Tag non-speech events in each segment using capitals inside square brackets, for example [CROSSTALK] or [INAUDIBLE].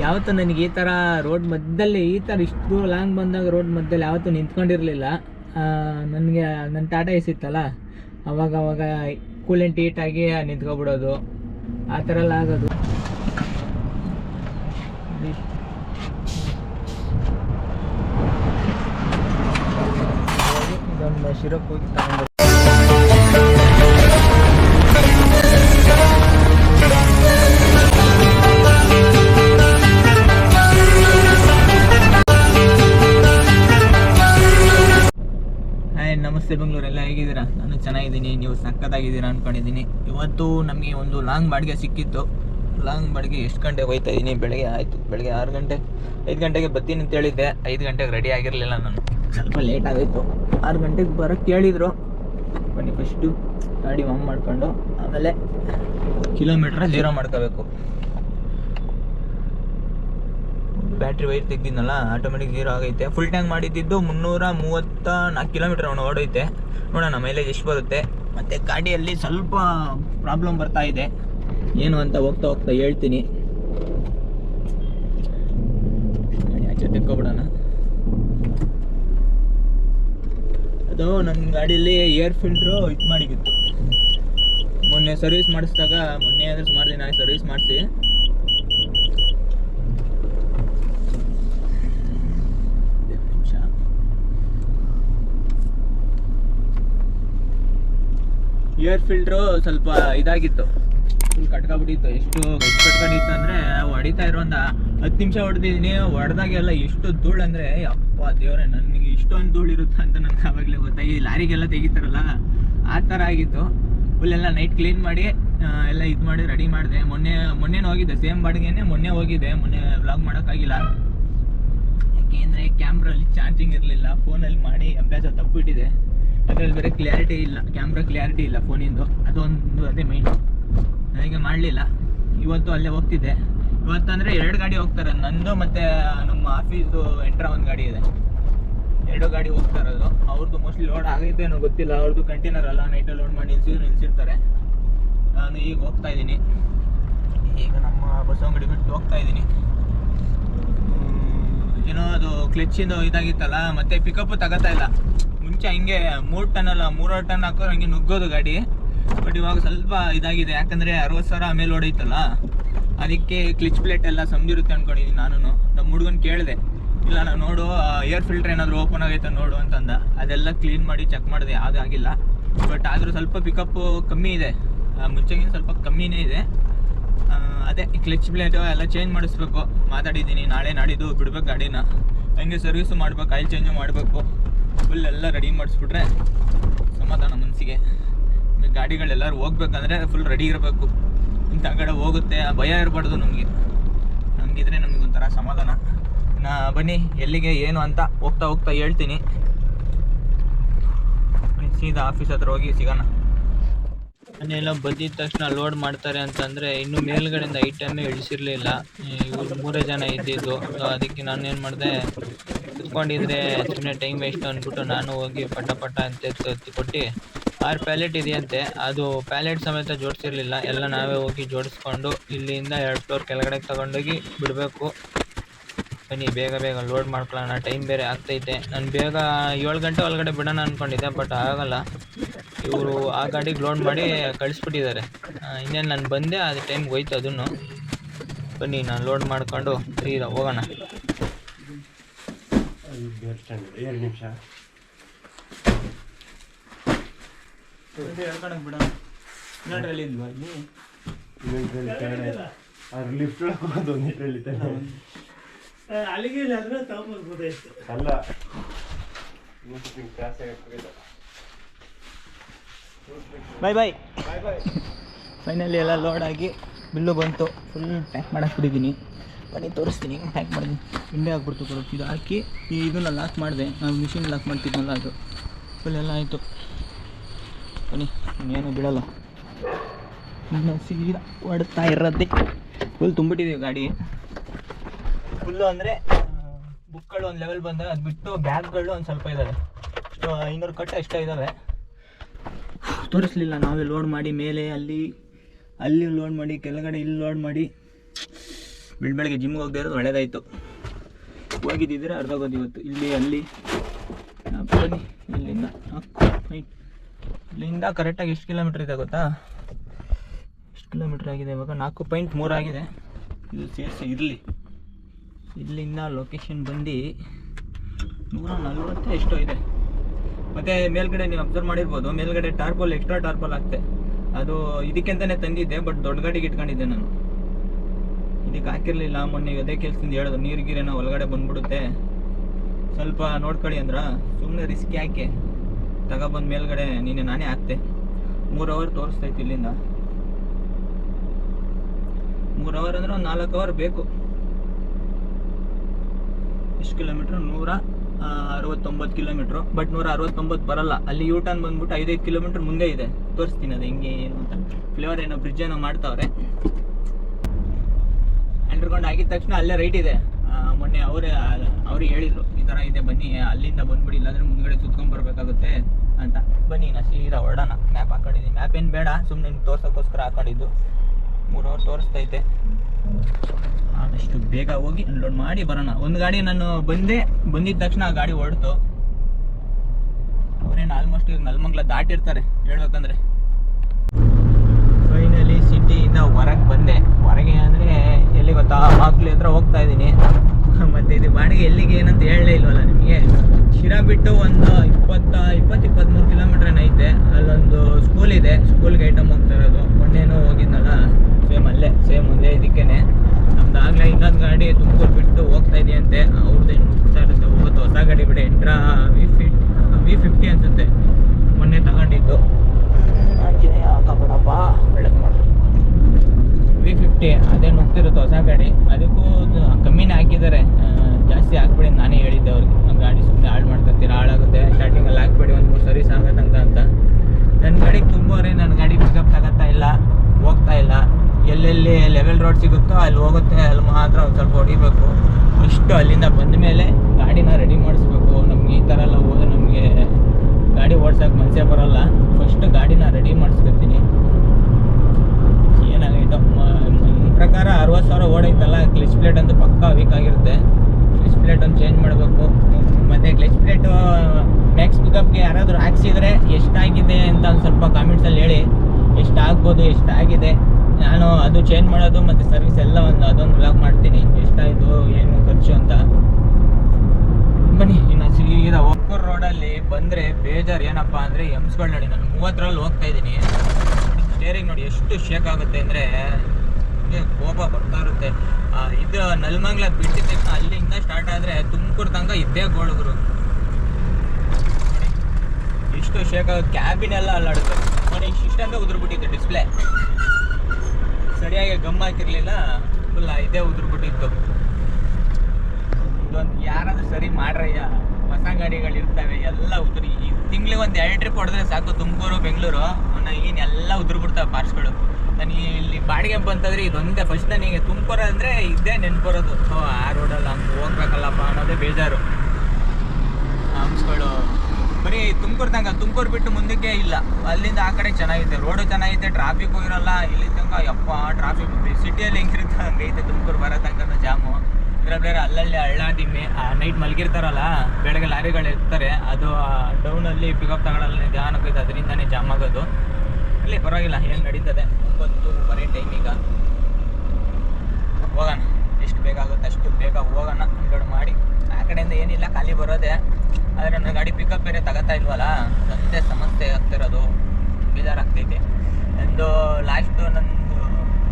ಯಾವತ್ತೂ ನನಗೆ ಈ ಥರ ರೋಡ್ ಮಧ್ಯದಲ್ಲಿ, ಈ ಥರ ಇಷ್ಟು ಲಾಂಗ್ ಬಂದಾಗ ರೋಡ್ ಮಧ್ಯದಲ್ಲಿ ಯಾವತ್ತೂ ನಿಂತ್ಕೊಂಡಿರಲಿಲ್ಲ. ನನಗೆ ನನ್ನ ಟಾಟಾ ಎಸ್ ಇತ್ತಲ್ಲ ಅವಾಗ ಅವಾಗ ಕೂಲೆಂಟ್ ಟೀಟಾಗಿ ನಿಂತ್ಕೊಬಿಡೋದು. ಆ ಥರ ಎಲ್ಲ ಆಗೋದು. ಇದೊಂದು ಶಿರಪ್ ಹೋಗಿ ಚೆನ್ನಾಗಿದ್ದೀನಿ ನೀವು ಸಕ್ಕತ್ತಾಗಿದ್ದೀರಾ ಅಂದ್ಕೊಂಡಿದ್ದೀನಿ. ಇವತ್ತು ನಮಗೆ ಒಂದು ಲಾಂಗ್ ಬಾಡಿಗೆ ಸಿಕ್ಕಿತ್ತು. ಲಾಂಗ್ ಬಾಡಿಗೆ ಎಷ್ಟು ಗಂಟೆಗೆ ಹೋಯ್ತಾ ಇದ್ದೀನಿ? ಬೆಳಗ್ಗೆ ಆಯಿತು. ಬೆಳಗ್ಗೆ ಆರು ಗಂಟೆ, ಐದು ಗಂಟೆಗೆ ಬರ್ತೀನಿ ಅಂತ ಹೇಳಿದ್ದೆ. ಐದು ಗಂಟೆಗೆ ರೆಡಿ ಆಗಿರಲಿಲ್ಲ ನಾನು. ಸ್ವಲ್ಪ ಲೇಟ್ ಆಗೋಯ್ತು. ಆರು ಗಂಟೆಗೆ ಬರೋಕ್ಕೆ ಕೇಳಿದರು. ಬನ್ನಿ ಫಸ್ಟು ಗಾಡಿ ವಾಮ್ ಮಾಡ್ಕೊಂಡು, ಆಮೇಲೆ ಕಿಲೋಮೀಟ್ರ್ ಜೀರೋ ಮಾಡ್ಕೋಬೇಕು. ಬ್ಯಾಟ್ರಿ ವೈರ್ ತೆಗ್ದಿದ್ನಲ್ಲ ಆಟೋಮೆಟಿಕ್ ಜೀರೋ ಆಗೈತೆ. ಫುಲ್ ಟ್ಯಾಂಕ್ ಮಾಡಿದ್ದು ಮುನ್ನೂರ ಮೂವತ್ತ ನಾಲ್ಕು ಕಿಲೋಮೀಟರ್ ಅವನು ಓಡೈತೆ ನೋಡೋಣ ಮೈಲೇಜ್ ಎಷ್ಟು ಬರುತ್ತೆ. ಮತ್ತು ಗಾಡಿಯಲ್ಲಿ ಸ್ವಲ್ಪ ಪ್ರಾಬ್ಲಮ್ ಬರ್ತಾ ಇದೆ. ಏನು ಅಂತ ಹೋಗ್ತಾ ಹೋಗ್ತಾ ಹೇಳ್ತೀನಿ. ಆಚೆ ತೆಕ್ಕೊಬಿಡೋಣ. ಅದು ನನ್ನ ಗಾಡಿಯಲ್ಲಿ ಏರ್ ಫಿಲ್ಟ್ರು ಇದು ಮಾಡಿತ್ತು ಮೊನ್ನೆ ಸರ್ವಿಸ್ ಮಾಡಿಸಿದಾಗ, ಮೊನ್ನೆ ಅಂದರೆ ಸುಮಾರು ದಿನ ಸರ್ವಿಸ್ ಮಾಡಿಸಿ ನಿಮಿಷ ಏರ್ ಫಿಲ್ಟ್ರು ಸ್ವಲ್ಪ ಇದಾಗಿತ್ತು. ಫುಲ್ ಕಟ್ಕೊಬಿಟ್ಟಿತ್ತು. ಎಷ್ಟು ಎಷ್ಟು ಕಟ್ಕೊಂಡಿತ್ತು ಅಂದರೆ ಹೊಡಿತಾ ಇರೋ ಹತ್ತು ನಿಮಿಷ ಹೊಡೆದಿದ್ದೀನಿ. ಹೊಡೆದಾಗೆಲ್ಲ ಎಷ್ಟು ಧೂಳು ಅಂದರೆ ಅಪ್ಪ ದೇವ್ರೆ, ನನಗೆ ಇಷ್ಟೊಂದು ಧೂಳು ಇರುತ್ತೆ ಅಂತ ನನಗೆ ಆವಾಗಲೇ ಗೊತ್ತಾಗಿ ಲಾರಿಗೆಲ್ಲ ತೆಗಿತಾರಲ್ಲ, ಆ ಥರ ಆಗಿತ್ತು. ಫುಲ್ಲೆಲ್ಲ ನೈಟ್ ಕ್ಲೀನ್ ಮಾಡಿ ಎಲ್ಲ ಇದು ಮಾಡಿ ರೆಡಿ ಮಾಡಿದೆ. ಮೊನ್ನೆ ಮೊನ್ನೆ ಹೋಗಿದ್ದೆ. ಸೇಮ್ ಬಾಡಿಗೆನೆ ಮೊನ್ನೆ ಹೋಗಿದ್ದೆ. ಮೊನ್ನೆ ವ್ಲಾಗ್ ಮಾಡೋಕ್ಕಾಗಿಲ್ಲ ಯಾಕೆಂದರೆ ಕ್ಯಾಮ್ರಲ್ಲಿ ಚಾರ್ಜಿಂಗ್ ಇರಲಿಲ್ಲ. ಫೋನಲ್ಲಿ ಮಾಡಿ, ಅಭ್ಯಾಸ ತಪ್ಪಿಟ್ಟಿದೆ. ಅದರಲ್ಲಿ ಬೇರೆ ಕ್ಲಾರಿಟಿ ಇಲ್ಲ ಕ್ಯಾಮ್ರಾ ಕ್ಲಾರಿಟಿ ಇಲ್ಲ ಫೋನಿಂದು ಅದೊಂದು ಅದೇ ಮೈನು ನನಗೆ ಮಾಡಲಿಲ್ಲ. ಇವತ್ತು ಅಲ್ಲೇ ಹೋಗ್ತಿದ್ದೆ. ಇವತ್ತಂದರೆ ಎರಡು ಗಾಡಿ ಹೋಗ್ತಾರೆ. ನಂದು ಮತ್ತು ನಮ್ಮ ಆಫೀಸು ಎಂಟ್ರ ಒಂದು ಗಾಡಿ ಇದೆ. ಎರಡು ಗಾಡಿ ಹೋಗ್ತಾ ಇರೋದು. ಅವ್ರದ್ದು ಮೋಸ್ಟ್ಲಿ ಲೋಡ್ ಆಗೈತೆ ಏನೋ ಗೊತ್ತಿಲ್ಲ. ಅವ್ರದ್ದು ಕಂಟೈನರ್ ಅಲ್ಲ ನೈಟಲ್ಲಿ ಲೋಡ್ ಮಾಡಿ ನಿಲ್ಸಿ ನಿಲ್ಸಿರ್ತಾರೆ. ನಾನು ಈಗ ಹೋಗ್ತಾ ಇದ್ದೀನಿ. ಈಗ ನಮ್ಮ ಬಸವಂಗಡಿ ಬಿಟ್ಟು ಹೋಗ್ತಾ ಇದ್ದೀನಿ. ಏನೋ ಅದು ಕ್ಲಚ್ಚಿಂದು ಇದಾಗಿತ್ತಲ್ಲ, ಮತ್ತೆ ಪಿಕಪ್ ತಗೋತಾ ಇಲ್ಲ. ಮುಂಚೆ ಹಿಂಗೆ ಮೂರು ಟನ್ ಅಲ್ಲ ಮೂರು ಟನ್ ಹಾಕೋರು ಹಂಗೆ ನುಗ್ಗೋದು ಗಾಡಿ. ಬಟ್ ಇವಾಗ ಸ್ವಲ್ಪ ಇದಾಗಿದೆ, ಯಾಕಂದ್ರೆ ಅರವತ್ತು ಸಾವಿರ ಆಮೇಲೆ ಹೊಡೈತಲ್ಲ. ಅದಕ್ಕೆ ಕ್ಲಿಚ್ ಪ್ಲೇಟ್ ಎಲ್ಲ ಸಮಜಿರುತ್ತೆ ಅನ್ಕೊಂಡಿದ್ದೀನಿ ನಾನು ನಮ್ಮ ಹುಡುಗನ್ ಕೇಳಿದೆ, ಇಲ್ಲ ನಾನು ನೋಡು ಏರ್ ಫಿಲ್ಟರ್ ಏನಾದರೂ ಓಪನ್ ಆಗೈತೆ ನೋಡು ಅಂತಂದ. ಅದೆಲ್ಲ ಕ್ಲೀನ್ ಮಾಡಿ ಚೆಕ್ ಮಾಡಿದೆ ಯಾವ್ದು ಆಗಿಲ್ಲ. ಬಟ್ ಆದರೂ ಸ್ವಲ್ಪ ಪಿಕಪ್ ಕಮ್ಮಿ ಇದೆ. ಮುಂಚೆಗಿಂತ ಸ್ವಲ್ಪ ಕಮ್ಮಿನೇ ಇದೆ. ಅದೇ ಕ್ಲಚ್ ಪ್ಲೇಟು ಎಲ್ಲ ಚೇಂಜ್ ಮಾಡಿಸ್ಬೇಕು. ಮಾತಾಡಿದ್ದೀನಿ ನಾಳೆ ನಾಡಿದ್ದು ಬಿಡ್ಬೇಕು ಗಾಡಿನ. ಹಂಗೆ ಸರ್ವಿಸು ಮಾಡ್ಬೇಕು ಆಯಿಲ್ ಚೇಂಜು ಮಾಡಬೇಕು. ಫುಲ್ ಎಲ್ಲ ರೆಡಿ ಮಾಡಿಸ್ಬಿಟ್ರೆ ಸಮಾಧಾನ ಮನಸ್ಸಿಗೆ. ಗಾಡಿಗಳೆಲ್ಲರೂ ಹೋಗ್ಬೇಕಂದ್ರೆ ಫುಲ್ ರೆಡಿ ಇರಬೇಕು. ಇಂಥ ಕಡೆ ಹೋಗುತ್ತೆ, ಆ ಭಯ ಇರಬಾರ್ದು ನಮಗೆ. ಹಂಗಿದ್ರೆ ನಮಗೆ ಒಂಥರ ಸಮಾಧಾನ. ನಾ ಬನ್ನಿ, ಎಲ್ಲಿಗೆ, ಏನು ಅಂತ ಹೋಗ್ತಾ ಹೋಗ್ತಾ ಹೇಳ್ತೀನಿ. ಸೀದಾ ಆಫೀಸ್ ಹತ್ರ ಹೋಗಿ ಸಿಗೋಣ. ಮನೆಯೆಲ್ಲ ಬಂದಿದ ತಕ್ಷಣ ಲೋಡ್ ಮಾಡ್ತಾರೆ ಅಂತಂದರೆ ಇನ್ನು ಮೇಲ್ಗಡೆಯಿಂದ ಐಟಮೇ ಇಳಿಸಿರಲಿಲ್ಲ ಇವರು ಮೂರೇ ಜನ ಇದ್ದಿದ್ದು. ಅದಕ್ಕೆ ನಾನು ಏನು ಮಾಡಿದೆ ಕುತ್ಕೊಂಡಿದ್ರೆ ಸುಮ್ಮನೆ ಟೈಮ್ ವೇಸ್ಟ್ ಅಂದ್ಬಿಟ್ಟು ನಾನು ಹೋಗಿ ಪಟ ಪಟ ಅಂತ ಕೊಟ್ಟು, ಆರು ಪ್ಯಾಲೆಟ್ ಇದೆಯಂತೆ, ಅದು ಪ್ಯಾಲೆಟ್ ಸಮೇತ ಜೋಡಿಸಿರ್ಲಿಲ್ಲ. ಎಲ್ಲ ನಾವೇ ಹೋಗಿ ಜೋಡಿಸ್ಕೊಂಡು ಇಲ್ಲಿಂದ ಎರಡು ಫ್ಲೋರ್ ಕೆಳಗಡೆ ತಗೊಂಡೋಗಿ ಬಿಡಬೇಕು. ಬನ್ನಿ, ಬೇಗ ಬೇಗ ಲೋಡ್ ಮಾಡ್ಕೊಳ್ಳೋಣ. ಟೈಮ್ ಬೇರೆ ಆಗ್ತೈತೆ. ನಾನು ಬೇಗ ಏಳು ಗಂಟೆ ಒಳಗಡೆ ಬಿಡೋಣ ಅಂದ್ಕೊಂಡಿದ್ದೆ ಬಟ್ ಆಗಲ್ಲ. ಇವರು ಆ ಗಾಡಿಗೆ ಲೋಡ್ ಮಾಡಿ ಕಳಿಸ್ಬಿಟ್ಟಿದ್ದಾರೆ. ಇನ್ನೇನು ನಾನು ಬಂದೆ, ಅದು ಟೈಮ್ಗೆ ಹೋಯ್ತು ಅದನ್ನು ಬನ್ನಿ, ನಾನು ಲೋಡ್ ಮಾಡಿಕೊಂಡು ಫ್ರೀ ಹೋಗೋಣ. ಎರಡು ನಿಮಿಷ ಬಿಡೋಣ ಇನ್ನೊಂದ್ರಲ್ಲಿ ಇಲ್ವಾ ಇಲ್ಲಿ ಇನ್ನೊಂದ್ರಲ್ಲಿ ಕೆಳಗಡೆ ಆ ಲಿಫ್ಟ್ ಒಳಗೆ ಹೋಗೋದು ಒಂದು ಇದ್ರಲ್ಲಿ ತಾನೆ. ಅಲ್ಲಿಗೆ ಇಲ್ಲ ಅಂದ್ರೆ ತಗೊಂಡ್ಬೋದಾಯ್ತು ಅಲ್ಲ ಕ್ರಾಸ್ ಆಗಕ್ಕಾಗಿಲ್ಲ. ಬಾಯ್ ಬಾಯ್ ಫೈನಲಿ ಎಲ್ಲ ಲೋಡ್ ಆಗಿ ಬಿಲ್ಲು ಬಂತು ಫುಲ್ ಪ್ಯಾಕ್ ಮಾಡಕ್ಕೆ ಬಿಟ್ಟಿದ್ದೀನಿ ಬನ್ನಿ, ತೋರಿಸ್ತೀನಿ. ಹ್ಯಾಕ್ ಮಾಡಿದ್ದೀನಿ ಹಿಂದೆ ಆಗ್ಬಿಡ್ತು ಕೊಡು. ಇದು ಹಾಕಿ, ಈ ಇದನ್ನ ಲಾಕ್ ಮಾಡಿದೆ. ನಾವು ಮಿಷಿನ್ ಲಾಕ್ ಮಾಡ್ತಿದ್ನಲ್ಲ ಅದು. ಫುಲ್ ಎಲ್ಲ ಆಯಿತು. ಬನ್ನಿ, ಇನ್ನೇನು ಬಿಡಲ್ಲ. ಸೀದಾ ಹೊಡ್ತಾ ಇರತ್ತೆ ಫುಲ್ ತುಂಬಿಟ್ಟಿದ್ದೀವಿ ಗಾಡಿ. ಫುಲ್ಲು ಅಂದರೆ ಬುಕ್ಗಳು ಒಂದು ಲೆವೆಲ್ ಬಂದಾಗ ಅದು ಬಿಟ್ಟು ಬ್ಯಾಗ್ಗಳು ಒಂದು ಸ್ವಲ್ಪ ಇದ್ದಾವೆ ಐನೂರು ಕಟ್ಟ ಇಷ್ಟ ಇದ್ದಾವೆ ತೋರಿಸ್ಲಿಲ್ಲ, ನಾವೇ ಲೋಡ್ ಮಾಡಿ, ಮೇಲೆ, ಅಲ್ಲಿ ಅಲ್ಲಿ ಲೋಡ್ ಮಾಡಿ, ಕೆಳಗಡೆ ಇಲ್ಲಿ ಲೋಡ್ ಮಾಡಿ. ಬೆಳ್ ಬೆಳಗ್ಗೆ ಜಿಮ್ಗೆ ಹೋಗದೆ ಇರೋದು ಒಳ್ಳೇದಾಯಿತು. ಹೋಗಿದ್ದಿದ್ರೆ ಅರ್ಧೋಗೋದು ಇವತ್ತು. ಇಲ್ಲಿ, ಅಲ್ಲಿ. ಬನ್ನಿ. ಇಲ್ಲಿಂದ. ಇಲ್ಲಿಂದ ಕರೆಕ್ಟಾಗಿ ಎಷ್ಟು ಕಿಲೋಮೀಟ್ರ್ ಇದೆ ಗೊತ್ತಾ? ಎಷ್ಟು ಕಿಲೋಮೀಟ್ರ್ ಆಗಿದೆ ಇವಾಗ? ನಾಲ್ಕು ಪಾಯಿಂಟ್ ಮೂರು ಆಗಿದೆ. ಇದು ಸೇರಿಸಿ ಇರಲಿ. ಇಲ್ಲಿಂದ ಲೊಕೇಶನ್ ಬಂದು ನೂರ ನಲ್ವತ್ತು ಎಷ್ಟೋ ಇದೆ. ಮತ್ತು ಮೇಲ್ಗಡೆ ನೀವು ಅಬ್ಸರ್ವ್ ಮಾಡಿರ್ಬೋದು. ಮೇಲ್ಗಡೆ ಟಾರ್ಪಲ್ ಎಕ್ಸ್ಟ್ರಾ ಟಾರ್ಪಲ್ ಆಗ್ತೆ. ಅದು ಇದಕ್ಕೆಂತಲೇ ತಂದಿದ್ದೆ ಬಟ್ ದೊಡ್ಡ ಗಾಡಿಗೆ ಇಟ್ಕೊಂಡಿದ್ದೆ ನಾನು. ಇದಕ್ಕೆ ಹಾಕಿರಲಿಲ್ಲ. ಮೊನ್ನೆ ಅದೇ ಕೆಲಸದಿಂದ ಹೇಳೋದು ನೀರು ಗೀರೇನೋ ಒಳಗಡೆ ಬಂದ್ಬಿಡುತ್ತೆ. ಸ್ವಲ್ಪ ನೋಡ್ಕೊಳ್ಳಿ ಅಂದ್ರ ಸುಮ್ಮನೆ ರಿಸ್ಕ್ ಯಾಕೆ? ತಗೊಬಂದ ಮೇಲ್ಗಡೆ ನೀನೆ ನಾನೇ ಹಾಕ್ತೆ. ಮೂರು ಅವರ್ ತೋರಿಸ್ತೈತೆ ಇಲ್ಲಿಂದ. ಮೂರು ಅವರ್ ಅಂದ್ರೆ ಒಂದು ನಾಲ್ಕು ಅವರ್ ಬೇಕು. ಎಷ್ಟು ಕಿಲೋಮೀಟ್ರ್ ನೂರ ಅರವತ್ತೊಂಬತ್ತು ಕಿಲೋಮೀಟ್ರು ಬಟ್ ನೂರ ಅರವತ್ತೊಂಬತ್ತು ಬರಲ್ಲ. ಅಲ್ಲಿ ಯೂ ಟರ್ನ್ ಬಂದ್ಬಿಟ್ಟು ಐದೈದು ಕಿಲೋಮೀಟ್ರ್ ಮುಂದೆ ಇದೆ. ತೋರಿಸ್ತೀನಿ ಅದು ಹೆಂಗೆ, ಏನು ಅಂತ. ಫ್ಲೇವರ್ ಏನೋ ಬ್ರಿಡ್ಜ್ ಏನೋ ಮಾಡ್ತಾವ್ರೆ. ಅಂಡರ್ಗ್ರೌಂಡ್ ಆಗಿದ ತಕ್ಷಣ ಅಲ್ಲೇ ರೈಟ್ ಇದೆ. ಮೊನ್ನೆ ಅವರೇ ಅವ್ರಿಗೆ ಹೇಳಿದ್ರು, ಈ ಥರ ಇದೆ, ಬನ್ನಿ, ಅಲ್ಲಿಂದ ಬಂದ್ಬಿಡಿ, ಇಲ್ಲಾಂದ್ರೆ ಮುಂದ್ಗಡೆ ಸುತ್ಕೊಂಡ್ ಬರಬೇಕಾಗುತ್ತೆ ಅಂತ. ಬನ್ನಿ, ನಾ ಸೀದಾ ಹೊರಡೋಣ. ಮ್ಯಾಪ್ ಹಾಕೊಂಡಿದ್ದೀನಿ ಮ್ಯಾಪ್ ಏನು ಬೇಡ ಸುಮ್ಮನೆ ನಿಮ್ಗೆ ತೋರ್ಸೋಕ್ಕೋಸ್ಕರ ಹಾಕೊಂಡಿದ್ದು. ಮೂರು ಅವರ್ ತೋರಿಸ್ತೈತೆ. ಆದಷ್ಟು ಬೇಗ ಹೋಗಿ ಅನ್ಲೋಡ್ ಮಾಡಿ ಬರೋಣ. ಒಂದು ಗಾಡಿ ನಾನು ಬಂದೆ, ಬಂದಿದ ತಕ್ಷಣ ಆ ಗಾಡಿ ಹೊರಡ್ತು. ಅವರೇನು ಆಲ್ಮೋಸ್ಟ್ ಈಗ ನಲ್ಮಂಗ್ಲ ದಾಟಿರ್ತಾರೆ, ಹೇಳ್ಬೇಕಂದ್ರೆ. ಸಿಟಿಯಿಂದ ಹೊರಗೆ ಬಂದೆ. ಹೊರಗೆ ಅಂದರೆ ಎಲ್ಲಿ ಗೊತ್ತಾ? ಬಾಗ್ಲಿ ಹತ್ರ ಹೋಗ್ತಾ ಇದ್ದೀನಿ. ಮತ್ತು ಇದು ಬಾಡಿಗೆ ಎಲ್ಲಿಗೆ ಏನಂತ ಹೇಳಲೇ ಇಲ್ವಲ್ಲ ನಿಮಗೆ? ಶಿರಾ ಬಿಟ್ಟು ಒಂದು ಇಪ್ಪತ್ತ ಇಪ್ಪತ್ತು ಇಪ್ಪತ್ತ್ಮೂರು ಕಿಲೋಮೀಟ್ರ್ ಐತೆ. ಅಲ್ಲೊಂದು ಸ್ಕೂಲ್ ಇದೆ. ಸ್ಕೂಲ್ಗೆ ಐಟಮ್ ಹೋಗ್ತಾ ಇರೋದು. ಮೊನ್ನೆನೂ ಹೋಗಿದ್ನಲ್ಲ? ಸೇಮ್ ಅಲ್ಲೇ ಸೇಮ್ ಒಂದೇ ಇದಕ್ಕೇ ನಮ್ದು ಆಗಲೇ ಇನ್ನೊಂದು ಗಾಡಿ ತುಮಕೂರು ಬಿಟ್ಟು ಹೋಗ್ತಾ ಇದೆಯಂತೆ. ಅವ್ರದ್ದು ಏನು ಇರುತ್ತೆ ಹೋಗುತ್ತೆ? ಹೊಸ ಗಾಡಿ ಬಿಡಿ. ಎಂಟ್ರಾ ವಿ ಫಿಟ್ ವಿ ಫಿಫ್ಟಿ ಅನ್ಸುತ್ತೆ. ಮೊನ್ನೆ ತಗೊಂಡಿದ್ದು. ಬೆಳಗ್ಗೆ ಮಾಡು. ವಿ ಫಿಫ್ಟಿ ಅದೇ ನುಗ್ತಿರುತ್ತೆ ಹೊಸ ಗಾಡಿ. ಅದಕ್ಕೂ ಕಮ್ಮಿನೇ ಹಾಕಿದ್ದಾರೆ. ಜಾಸ್ತಿ ಹಾಕ್ಬೇಡಿ ನಾನೇ ಹೇಳಿದ್ದೆ ಅವ್ರಿಗೆ. ಗಾಡಿ ಸುಮ್ಮನೆ ಹಾಳು ಮಾಡ್ಕೊತೀರ ಹಾಳಾಗುತ್ತೆ ಸ್ಟಾರ್ಟಿಂಗಲ್ಲಿ ಹಾಕ್ಬೇಡಿ, ಒಂದು ಮೂರು ಸರ್ವಿಸ್ ಆಗತ್ತಂತ ಅಂತ ನನ್ನ ಗಾಡಿಗೆ ತುಂಬವರೆ ನನ್ನ ಗಾಡಿ ಪಿಕಪ್ ತಗೋತಾ ಇಲ್ಲ, ಹೋಗ್ತಾ ಇಲ್ಲ. ಎಲ್ಲೆಲ್ಲಿ ಲೆವೆಲ್ ರೋಡ್ ಸಿಗುತ್ತೋ ಅಲ್ಲಿ ಹೋಗುತ್ತೆ, ಅಲ್ಲಿ ಮಾತ್ರ ಒಂದು ಸ್ವಲ್ಪ ಹೊಡಿಬೇಕು. ಇಷ್ಟು ಅಲ್ಲಿಂದ ಬಂದ ಮೇಲೆ ಗಾಡಿನ ರೆಡಿ ಮಾಡಿಸ್ಬೇಕು. ನಮ್ಗೆ ಈ ಥರ ಎಲ್ಲ ಹೋದ್ರೆ ನಮಗೆ ಗಾಡಿ ಓಡ್ಸೋಕೆ ಮನಸ್ಸೇ ಬರೋಲ್ಲ. ಫಸ್ಟ್ ಗಾಡಿನ ರೆಡಿ ಮಾಡಿಸ್ಕೊತೀನಿ ನನ್ನ ಪ್ರಕಾರ ಅರವತ್ತು ಸಾವಿರ ಓಡೈತಲ್ಲ ಕ್ಲಿಚ್ ಪ್ಲೇಟ್ ಅಂತ ಪಕ್ಕಾ ವೀಕ್ ಆಗಿರುತ್ತೆ. ಕ್ಲಿಚ್ ಪ್ಲೇಟ್ ಒಂದು ಚೇಂಜ್ ಮಾಡಬೇಕು. ಮತ್ತು ಕ್ಲಿಚ್ ಪ್ಲೇಟು ನೆಕ್ಸ್ಟ್ ಪಿಕಪ್ಗೆ ಯಾರಾದರೂ ಹಾಕ್ಸಿದ್ರೆ ಎಷ್ಟಾಗಿದೆ ಅಂತ ಒಂದು ಸ್ವಲ್ಪ ಕಾಮೆಂಟ್ಸಲ್ಲಿ ಹೇಳಿ. ಎಷ್ಟು ಆಗ್ಬೋದು ಎಷ್ಟಾಗಿದೆ ನಾನು ಅದು ಚೇಂಜ್ ಮಾಡೋದು ಮತ್ತು ಸರ್ವಿಸ್ ಎಲ್ಲ ಒಂದು ಅದೊಂದು ಬ್ಲಾಕ್ ಮಾಡ್ತೀನಿ. ಎಷ್ಟಾಯಿತು, ಏನು ಖರ್ಚು ಅಂತ. ಬನ್ನಿ, ಇನ್ನು ಸೀದಾ ಒಕ್ಕೂರು ರೋಡಲ್ಲಿ ಬಂದರೆ ಬೇಜಾರು ಏನಪ್ಪ ಅಂದರೆ ಎಮ್ಸ್ಗಳು ನೋಡಿ, ನಾನು ಮೂವತ್ತರಲ್ಲಿ ಹೋಗ್ತಾ ಇದ್ದೀನಿ. ಸ್ಟೇರಿಂಗ್ ನೋಡಿ ಎಷ್ಟು ಶೇಕ್ ಆಗುತ್ತೆ ಅಂದರೆ ಕೋಪ ಬರ್ತಾ ಇರುತ್ತೆ. ಇದು ನಲ್ಮಂಗ್ಲ ಬಿಟ್ಟಿದ ತಕ್ಷಣ ಅಲ್ಲಿಂದ ಸ್ಟಾರ್ಟ್ ಆದರೆ ತುಮಕೂರು ತನಕ ಇದ್ದೇ ಗೋಳುಗುರು ಇಷ್ಟು ಶೇಕ್ ಆಗುತ್ತೆ. ಕ್ಯಾಬಿನ್ ಎಲ್ಲ ಅಲ್ಲಾಡುತ್ತೆ ನೋಡಿ ಇಷ್ಟಂತ ಉದುರ್ಬಿಟ್ಟಿತ್ತು ಡಿಸ್ಪ್ಲೇ ಸರಿಯಾಗಿ ಗಮ್ ಹಾಕಿರ್ಲಿಲ್ಲ. ಫುಲ್ ಇದೇ ಉದುರ್ಬಿಟ್ಟಿತ್ತು. ಇದೊಂದು ಯಾರಾದ್ರೂ ಸರಿ ಮಾಡ್ರಯ್ಯ. ಹೊಸ ಗಾಡಿಗಳು ಇರ್ತವೆ ಎಲ್ಲ ಉದುರಿ. ತಿಂಗ್ಳಿಗೆ ಒಂದು ಎರಡು ಟ್ರಿಪ್ ಹೊಡೆದ್ರೆ ಸಾಕು, ತುಮಕೂರು, ಬೆಂಗಳೂರು. ಏನು ಎಲ್ಲ ಉದುರು ಬಿಡ್ತಾವೆ ಪಾರ್ಟ್ಸ್ಗಳು ನಾನು ಇಲ್ಲಿ ಬಾಡಿಗೆ ಬಂತಂದ್ರೆ ಇದೊಂದೇ ಫಸ್ಟ್ ನನಗೆ ತುಮಕೂರು ಅಂದರೆ ಇದೇ ನೆನ್ಪರೋದು. ಓ ಆ ರೋಡಲ್ಲಿ ಹಂಗೆ ಹೋಗ್ಬೇಕಲ್ಲಪ್ಪ ಅನ್ನೋದೇ ಬೇಜಾರು. ಹಂಸ್ಗಳು. ಬರೀ ತುಮಕೂರು ತನಕ ತುಮಕೂರು ಬಿಟ್ಟು ಮುಂದಕ್ಕೆ ಇಲ್ಲ. ಅಲ್ಲಿಂದ ಆ ಕಡೆ ಚೆನ್ನಾಗಿದೆ ರೋಡು ಚೆನ್ನಾಗಿದೆ ಟ್ರಾಫಿಕ್ ಇರಲ್ಲ ಇಲ್ಲಿ ತನಕ ಯಪ್ಪ ಟ್ರಾಫಿಕ್ ಸಿಟಿಯಲ್ಲಿ ಹೆಂಗಿರುತ್ತೆ, ಹಂಗೈತೆ ತುಮಕೂರು ಇದ್ರಲ್ಲಿ ಬೇರೆ ಅಲ್ಲಲ್ಲಿ ಹಳ್ಳ ಆ ನೈಟ್ ಮಲಗಿರ್ತಾರಲ್ಲ, ಬೆಳಗ್ಗೆ ಲಾರಿಗಳು ಇರ್ತಾರೆ ಅದು ಡೌನಲ್ಲಿ ಪಿಕಪ್ ತಗೊಳ್ಳಲ್ಲ ನಿಧಾನಕ್ಕೆ ಅದರಿಂದನೇ ಜಾಮ್ ಆಗೋದು. ಇಲ್ಲಿ ಪರವಾಗಿಲ್ಲ, ಏನು ನಡೀತದೆ? ಒಂಬತ್ತು ಬರೀ ಟೈಮ್ ಈಗ. ಹೋಗೋಣ. ಎಷ್ಟು ಬೇಗ ಆಗುತ್ತೆ, ಅಷ್ಟು ಬೇಗ ಹೋಗೋಣ ಅನ್ಗಡ್ ಮಾಡಿ. ಆ ಕಡೆಯಿಂದ ಏನಿಲ್ಲ, ಖಾಲಿ ಬರೋದೆ. ಆದರೆ ನನ್ನ ಗಾಡಿ ಪಿಕಪ್ ಬೇರೆ ತಗೋತಾ ಇಲ್ವಲ್ಲ ಅದೊಂದೇ ಸಮಸ್ಯೆ ಆಗ್ತಿರೋದು. ಬೇಜಾರಾಗ್ತೈತೆ. ನಂದು ಲಾಸ್ಟು ನಂದು